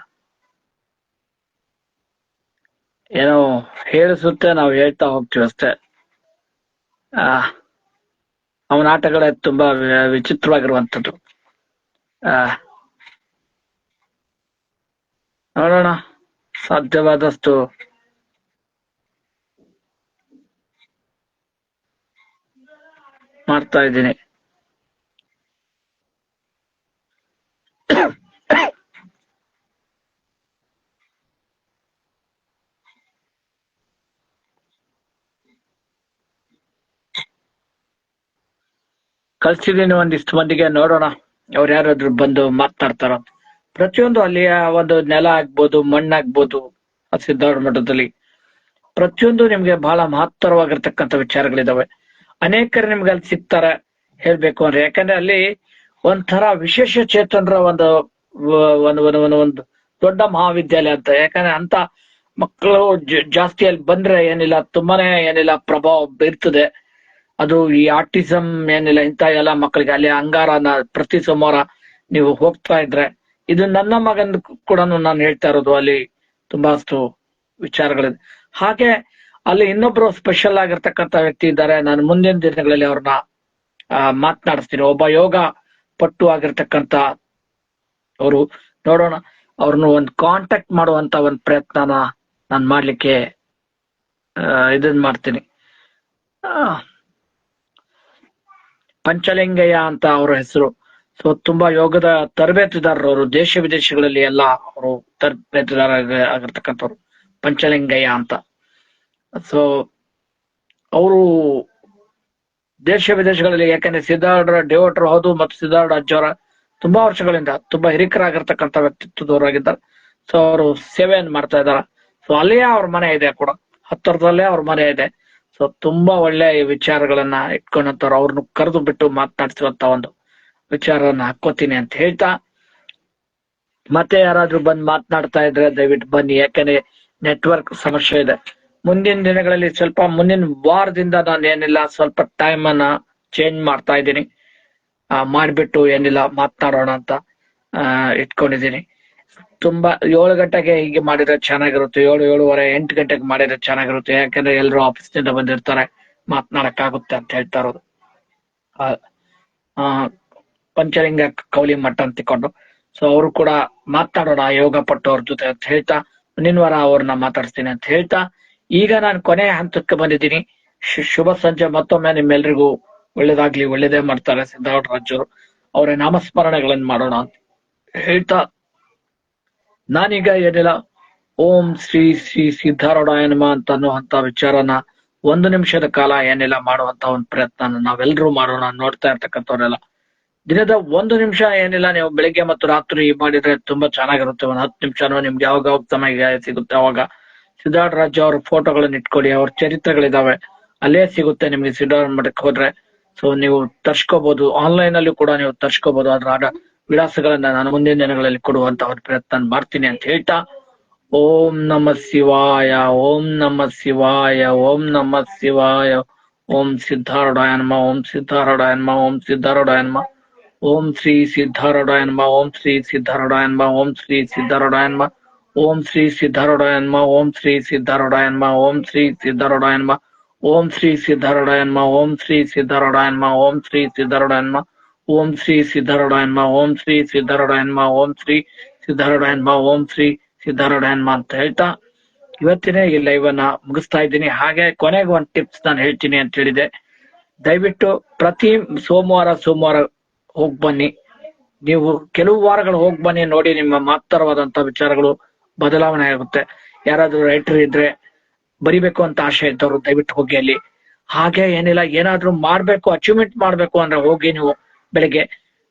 ಏನೋ ಹೇಳಿಸುತ್ತೆ, ನಾವು ಹೇಳ್ತಾ ಹೋಗ್ತೀವಿ ಅಷ್ಟೇ. ಆ ಅವನ ಆಟಗಳೇ ತುಂಬಾ ವಿಚಿತ್ರವಾಗಿರುವಂತದ್ದು ಆ ನೋಡೋಣ. ಸಾಧ್ಯವಾದಷ್ಟು. ಮಾಡ್ತಾ ಇದ್ದೀನಿ. ಕಳ್ಸಿದೀನಿ ಒಂದಿಷ್ಟು ಮಂದಿಗೆ ನೋಡೋಣ. ಅವ್ರು ಯಾರಾದ್ರೂ ಬಂದು ಮಾತನಾಡ್ತಾರ ಪ್ರತಿಯೊಂದು ಅಲ್ಲಿಯ ಒಂದು ನೆಲ ಆಗ್ಬೋದು ಮಣ್ಣಾಗ್ಬೋದು ಆ ಸಿದ್ಧಾರೂಢ ಮಠದಲ್ಲಿ ಪ್ರತಿಯೊಂದು ನಿಮ್ಗೆ ಬಹಳ ಮಹತ್ತರವಾಗಿರ್ತಕ್ಕಂಥ ವಿಚಾರಗಳಿದಾವೆ. ಅನೇಕರು ನಿಮ್ಗೆ ಅಲ್ಲಿ ಸಿಗ್ತಾರೆ ಹೇಳ್ಬೇಕು ಅಂದ್ರೆ. ಯಾಕಂದ್ರೆ ಅಲ್ಲಿ ಒಂಥರ ವಿಶೇಷ ಚೇತನರ ಒಂದು ಒಂದು ಒಂದು ಒಂದು ಒಂದು ದೊಡ್ಡ ಮಹಾವಿದ್ಯಾಲಯ ಅಂತ. ಯಾಕಂದ್ರೆ ಅಂತ ಮಕ್ಕಳು ಜಾಸ್ತಿ ಅಲ್ಲಿ ಬಂದ್ರೆ ಏನಿಲ್ಲ, ತುಂಬಾನೇ ಏನಿಲ್ಲ, ಪ್ರಭಾವ ಬೀರ್ತದೆ. ಅದು ಈ ಆರ್ಟಿಸಂ ಏನಿಲ್ಲ ಇಂತ ಎಲ್ಲ ಮಕ್ಕಳಿಗೆ ಅಲ್ಲಿ ಅಂಗಾರನ ಪ್ರತಿ ಸೋಮವಾರ ನೀವು ಹೋಗ್ತಾ ಇದ್ರೆ ಇದು ನನ್ನ ಮಗನ್ ಕೂಡ ನಾನು ಹೇಳ್ತಾ ಇರೋದು, ಅಲ್ಲಿ ತುಂಬಾಷ್ಟು ವಿಚಾರಗಳಿದೆ. ಹಾಗೆ ಅಲ್ಲಿ ಇನ್ನೊಬ್ರು ಸ್ಪೆಷಲ್ ಆಗಿರ್ತಕ್ಕಂಥ ವ್ಯಕ್ತಿ ಇದ್ದಾರೆ. ನಾನು ಮುಂದಿನ ದಿನಗಳಲ್ಲಿ ಅವ್ರನ್ನ ಮಾತನಾಡಿಸ್ತೀನಿ. ಒಬ್ಬ ಯೋಗ ಪಟ್ಟು ಆಗಿರ್ತಕ್ಕಂಥ ಅವರು, ನೋಡೋಣ. ಅವ್ರನ್ನ ಒಂದ್ ಕಾಂಟ್ಯಾಕ್ಟ್ ಮಾಡುವಂತ ಒಂದ್ ಪ್ರಯತ್ನನ ನಾನು ಮಾಡ್ಲಿಕ್ಕೆ ಇದನ್ ಮಾಡ್ತೀನಿ. ಪಂಚಲಿಂಗಯ್ಯ ಅಂತ ಅವ್ರ ಹೆಸರು. ಸೊ ತುಂಬಾ ಯೋಗದ ತರಬೇತುದಾರರು ಅವರು ದೇಶ ವಿದೇಶಗಳಲ್ಲಿ ಎಲ್ಲ ಅವರು ತರಬೇತುದಾರ ಆಗಿರ್ತಕ್ಕಂಥವ್ರು. ಪಂಚಲಿಂಗಯ್ಯ ಅಂತ. ಸೊ ಅವರು ದೇಶ ವಿದೇಶಗಳಲ್ಲಿ ಯಾಕಂದ್ರೆ ಸಿದ್ಧಾರ್ಢ ಡಿವೋಟರ್ ಹೌದು ಮತ್ತು ಸಿದ್ಧಾರ್ಢ ಅಜ್ಜವರ ತುಂಬಾ ವರ್ಷಗಳಿಂದ ತುಂಬಾ ಹಿರಿಕರಾಗಿರ್ತಕ್ಕಂಥ ವ್ಯಕ್ತಿತ್ವದವರಾಗಿದ್ದಾರೆ. ಸೊ ಅವರು ಸೇವೆಯನ್ನು ಮಾಡ್ತಾ ಇದ್ದಾರೆ. ಸೊ ಅಲ್ಲಿಯೇ ಅವ್ರ ಮನೆ ಇದೆ ಕೂಡ. ಹತ್ತಿರದಲ್ಲೇ ಅವ್ರ ಮನೆ ಇದೆ. ಸೊ ತುಂಬಾ ಒಳ್ಳೆ ವಿಚಾರಗಳನ್ನ ಇಟ್ಕೊಂಡಂತವ್ರು ಅವ್ರನ್ನ ಕರೆದು ಬಿಟ್ಟು ಮಾತನಾಡಿಸುವಂತ ಒಂದು ವಿಚಾರವನ್ನ ಹಾಕೋತೀನಿ ಅಂತ ಹೇಳ್ತಾ, ಮತ್ತೆ ಯಾರಾದ್ರೂ ಬಂದ್ ಮಾತನಾಡ್ತಾ ಇದ್ರೆ ದಯವಿಟ್ಟು ಬನ್ನಿ, ಯಾಕಂದ್ರೆ ನೆಟ್ವರ್ಕ್ ಸಮಸ್ಯೆ ಇದೆ. ಮುಂದಿನ ದಿನಗಳಲ್ಲಿ ಸ್ವಲ್ಪ ಮುಂದಿನ ವಾರದಿಂದ ನಾನು ಏನಿಲ್ಲ, ಸ್ವಲ್ಪ ಟೈಮ್ ಅನ್ನ ಚೇಂಜ್ ಮಾಡ್ತಾ ಇದ್ದೀನಿ. ಮಾಡ್ಬಿಟ್ಟು ಏನಿಲ್ಲ, ಮಾತನಾಡೋಣ ಅಂತ ಇಟ್ಕೊಂಡಿದ್ದೀನಿ. ತುಂಬಾ ಏಳು ಗಂಟೆಗೆ ಹೀಗೆ ಮಾಡಿದ್ರೆ ಚೆನ್ನಾಗಿರುತ್ತೆ, ಏಳು, ಏಳುವರೆ, ಎಂಟು ಗಂಟೆಗೆ ಮಾಡಿದ್ರೆ ಚೆನ್ನಾಗಿರುತ್ತೆ, ಯಾಕಂದ್ರೆ ಎಲ್ಲರೂ ಆಫೀಸ್ನಿಂದ ಬಂದಿರ್ತಾರೆ, ಮಾತನಾಡಕ್ಕಾಗುತ್ತೆ ಅಂತ ಹೇಳ್ತಾ ಇರೋದು. ಪಂಚಲಿಂಗ ಕೌಲಿ ಮಠ ಅಂತ ತಿಕೊಂಡು ಸೊ ಅವರು ಕೂಡ ಮಾತಾಡೋಣ, ಯೋಗ ಪಟ್ಟು ಅವ್ರ ಜೊತೆ ಅಂತ ಹೇಳ್ತಾ ಮುಂದಿನ ವಾರ ಅವ್ರನ್ನ ಮಾತಾಡ್ತೀನಿ ಅಂತ ಹೇಳ್ತಾ, ಈಗ ನಾನು ಕೊನೆಯ ಹಂತಕ್ಕೆ ಬಂದಿದ್ದೀನಿ. ಶುಭ ಸಂಜೆ, ಮತ್ತೊಮ್ಮೆ ನಿಮ್ಮೆಲ್ರಿಗೂ ಒಳ್ಳೇದಾಗ್ಲಿ, ಒಳ್ಳೇದೇ ಮಾಡ್ತಾರೆ ಸಿದ್ಧಾರ್ಥ ರಾಜರು ಅವರ ನಾಮಸ್ಮರಣೆಗಳನ್ನ ಮಾಡೋಣ ಅಂತ ಹೇಳ್ತಾ, ನಾನೀಗ ಏನಿಲ್ಲ, ಓಂ ಶ್ರೀ ಶ್ರೀ ಸಿದ್ಧಾರೂಢಾಯ ನಮಃ ಅಂತ ಅನ್ನುವಂತ ವಿಚಾರನ ಒಂದು ನಿಮಿಷದ ಕಾಲ ಏನಿಲ್ಲ ಮಾಡುವಂತ ಒಂದು ಪ್ರಯತ್ನ ನಾವೆಲ್ಲರೂ ಮಾಡೋಣ, ನೋಡ್ತಾ ಇರ್ತಕ್ಕಂಥವ್ರೆಲ್ಲ. ದಿನದ ಒಂದು ನಿಮಿಷ ಏನಿಲ್ಲ, ನೀವು ಬೆಳಿಗ್ಗೆ ಮತ್ತು ರಾತ್ರಿ ಮಾಡಿದ್ರೆ ತುಂಬಾ ಚೆನ್ನಾಗಿರುತ್ತೆ. ಒಂದ್ ಹತ್ತು ನಿಮಿಷನೋ ನಿಮ್ಗೆ ಯಾವಾಗ ಉತ್ತಮ ಸಿಗುತ್ತೆ ಅವಾಗ. ಸಿದ್ಧಾರ್ಥ ರಾಜ್ ಅವ್ರ ಫೋಟೋಗಳನ್ನ ಇಟ್ಕೊಳ್ಳಿ, ಅವ್ರ ಚರಿತ್ರೆಗಳಿದಾವೆ. ಅಲ್ಲೇ ಸಿಗುತ್ತೆ ನಿಮ್ಗೆ ಸಿದ್ಧಾರ್ಥ ಮಠಕ್ಕೆ ಹೋದ್ರೆ. ಸೊ ನೀವು ತರ್ಸ್ಕೋಬಹುದು ಆನ್ಲೈನ್ ಅಲ್ಲಿ ಕೂಡ ನೀವು ತರ್ಸ್ಕೋಬಹುದು ಅದ್ರ ವಿಳಾಸಗಳನ್ನ ನಾನು ಮುಂದಿನ ದಿನಗಳಲ್ಲಿ ಕೊಡುವಂತ ಒಂದು ಪ್ರಯತ್ನ ಮಾಡ್ತೀನಿ ಅಂತ ಹೇಳ್ತಾ, ಓಂ ನಮ ಶಿವಾಯ, ಓಂ ನಮ ಶಿವಾಯ, ಓಂ ನಮ ಶಿವಾಯ. ಓಂ ಸಿದ್ಧಾರೂಢಾಯ ನಮ, ಓಂ ಸಿದ್ಧಾರೂಢಾಯ ನಮ, ಓಂ ಸಿದ್ಧಾರೂಢಾಯ ನಮ. ಓಂ ಶ್ರೀ ಸಿದ್ಧಾರೂಢಾಯ ನಮ ಓಂ ಶ್ರೀ ಸಿದ್ಧಾರೂಢಾಯ ನಮ ಓಂ ಶ್ರೀ ಸಿದ್ಧಾರೂಢಾಯ ನಮ ಓಂ ಶ್ರೀ ಸಿದ್ಧಾರೂಢಾಯ ನಮ ಓಂ ಶ್ರೀ ಸಿದ್ಧಾರೂಢಾಯ ನಮ ಓಂ ಶ್ರೀ ಸಿದ್ಧಾರೂಢಾಯ ನಮ ಓಂ ಶ್ರೀ ಸಿದ್ಧಾರೂಢಾಯ ನಮ ಓಂ ಶ್ರೀ ಸಿದ್ಧಾರೂಢಾಯ ನಮ ಓಂ ಶ್ರೀ ಸಿದ್ಧಾರೂಢಾಯ ನಮ ಓಂ ಶ್ರೀ ಸಿದ್ಧಾರೂಢಾಯ ನಮ ಓಂ ಶ್ರೀ ಸಿದ್ಧಾರೂಢಾಯ ನಮ ಓಂ ಶ್ರೀ ಸಿದ್ಧಾರೂಢಾಯ ನಮ ಓಂ ಶ್ರೀ ಸಿದ್ಧಾರೂಢಾಯ ನಮ ಅಂತ ಹೇಳ್ತಾ ಇವತ್ತಿನ ಈ ಲೈವ್ ಅನ್ನ ಮುಗಿಸ್ತಾ ಇದ್ದೀನಿ ಹಾಗೆ ಕೊನೆಗೆ ಒಂದು ಟಿಪ್ಸ್ ನಾನು ಹೇಳ್ತೀನಿ ಅಂತ ಹೇಳಿದೆ ದಯವಿಟ್ಟು ಪ್ರತಿ ಸೋಮವಾರ ಸೋಮವಾರ ಹೋಗ್ ಬನ್ನಿ. ನೀವು ಕೆಲವು ವಾರಗಳು ಹೋಗ್ ಬನ್ನಿ ನೋಡಿ ನಿಮ್ಮ ಮಹತ್ತರವಾದಂತ ವಿಚಾರಗಳು ಬದಲಾವಣೆ ಆಗುತ್ತೆ. ಯಾರಾದ್ರೂ ರೈಟರ್ ಇದ್ರೆ ಬರಿಬೇಕು ಅಂತ ಆಶೆ ಇದ್ದವರು ದಯವಿಟ್ಟು ಹೋಗಿ ಅಲ್ಲಿ. ಹಾಗೆ ಏನಿಲ್ಲ, ಏನಾದ್ರೂ ಮಾಡ್ಬೇಕು ಅಚೀವ್ಮೆಂಟ್ ಮಾಡ್ಬೇಕು ಅಂದ್ರೆ ಹೋಗಿ ನೀವು ಬೆಳಿಗ್ಗೆ.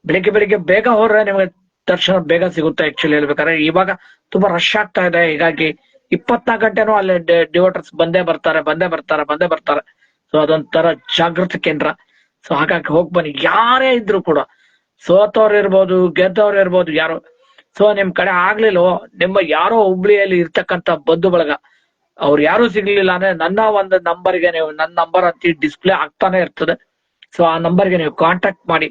ಬೆಳಿಗ್ಗೆ ಬೆಳಿಗ್ಗೆ ಬೇಗ ಹೋದ್ರೆ ನಿಮಗೆ ದರ್ಶನ ಬೇಗ ಸಿಗುತ್ತೆ ಆಕ್ಚುಲಿ ಹೇಳ್ಬೇಕಾದ್ರೆ. ಇವಾಗ ತುಂಬಾ ರಶ್ ಆಗ್ತಾ ಇದೆ. ಹೀಗಾಗಿ ಇಪ್ಪತ್ನಾಲ್ಕು ಗಂಟೆನೂ ಅಲ್ಲಿ ಡಿವೋಟರ್ಸ್ ಬಂದೇ ಬರ್ತಾರೆ ಬಂದೇ ಬರ್ತಾರೆ ಬಂದೇ ಬರ್ತಾರೆ. ಸೊ ಅದೊಂಥರ ಜಾಗೃತಿ ಕೇಂದ್ರ. ಸೊ ಹಾಗಾಗಿ ಹೋಗಿ ಬನ್ನಿ. ಯಾರೇ ಇದ್ರು ಕೂಡ, ಸೋತವ್ರು ಇರ್ಬೋದು, ಗೆದ್ದವ್ರು ಇರ್ಬೋದು, ಯಾರು, ಸೊ, ನಿಮ್ ಕಡೆ ಆಗ್ಲಿಲ್ವೋ ನಿಮ್ಮ ಯಾರೋ ಹುಬ್ಳಿಯಲ್ಲಿ ಇರ್ತಕ್ಕಂತ ಬಂಧು ಬಳಗ, ಅವ್ರು ಯಾರು ಸಿಗ್ಲಿಲ್ಲ ಅಂದ್ರೆ ನನ್ನ ಒಂದು ನಂಬರ್ಗೆ ನೀವು, ನನ್ನ ನಂಬರ್ ಅಂತ ಡಿಸ್ಪ್ಲೇ ಆಗ್ತಾನೆ ಇರ್ತದೆ. ಸೊ ಆ ನಂಬರ್ಗೆ ನೀವು ಕಾಂಟ್ಯಾಕ್ಟ್ ಮಾಡಿ,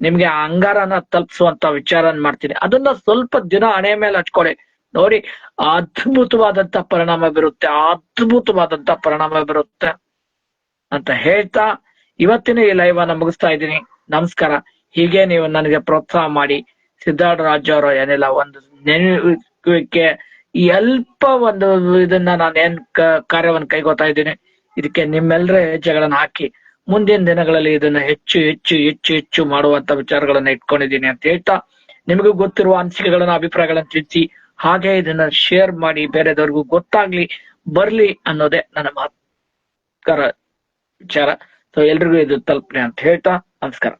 ನಿಮ್ಗೆ ಆ ಅಂಗಾರನ ತಲುಪಿಸುವಂತ ವಿಚಾರ ಮಾಡ್ತೀನಿ. ಅದನ್ನ ಸ್ವಲ್ಪ ದಿನ ಹಣೆ ಮೇಲೆ ಹಚ್ಕೊಳ್ಳಿ ನೋಡಿ, ಅದ್ಭುತವಾದಂತ ಪರಿಣಾಮ ಬೀರುತ್ತೆ, ಅದ್ಭುತವಾದಂತ ಪರಿಣಾಮ ಬೀರುತ್ತೆ ಅಂತ ಹೇಳ್ತಾ ಇವತ್ತಿನ ಈ ಲೈವ್ ಅನ್ನ ಮುಗಿಸ್ತಾ ಇದ್ದೀನಿ. ನಮಸ್ಕಾರ. ಹೀಗೆ ನೀವು ನನಗೆ ಪ್ರೋತ್ಸಾಹ ಮಾಡಿ ಸಿದ್ಧಾರ್ಥ ರಾಜ್ ಅವರು ಏನಿಲ್ಲ, ಒಂದು ನೆನಕ್ಕೆ ಈ ಅಲ್ಪ ಒಂದು ಇದನ್ನ ನಾನು ಏನ್ ಕಾರ್ಯವನ್ನು ಕೈಗೊತಾ ಇದ್ದೀನಿ, ಇದಕ್ಕೆ ನಿಮ್ಮೆಲ್ಲರ ಹೆಜ್ಜೆಗಳನ್ನ ಹಾಕಿ ಮುಂದಿನ ದಿನಗಳಲ್ಲಿ ಇದನ್ನ ಹೆಚ್ಚು ಹೆಚ್ಚು ಹೆಚ್ಚು ಹೆಚ್ಚು ಮಾಡುವಂತ ವಿಚಾರಗಳನ್ನ ಇಟ್ಕೊಂಡಿದ್ದೀನಿ ಅಂತ ಹೇಳ್ತಾ ನಿಮಗೂ ಗೊತ್ತಿರುವ ಅನಿಸಿಕೆಗಳನ್ನ, ಅಭಿಪ್ರಾಯಗಳನ್ನ ತಿಳಿಸಿ, ಹಾಗೆ ಇದನ್ನ ಶೇರ್ ಮಾಡಿ ಬೇರೆದವ್ರಿಗೂ ಗೊತ್ತಾಗ್ಲಿ, ಬರ್ಲಿ ಅನ್ನೋದೇ ನನ್ನ ಮಾತು ವಿಚಾರ. ಸೊ ಎಲ್ರಿಗೂ ಇದು ತಲುಪಲಿ ಅಂತ ಹೇಳ್ತಾ ನಮಸ್ಕಾರ.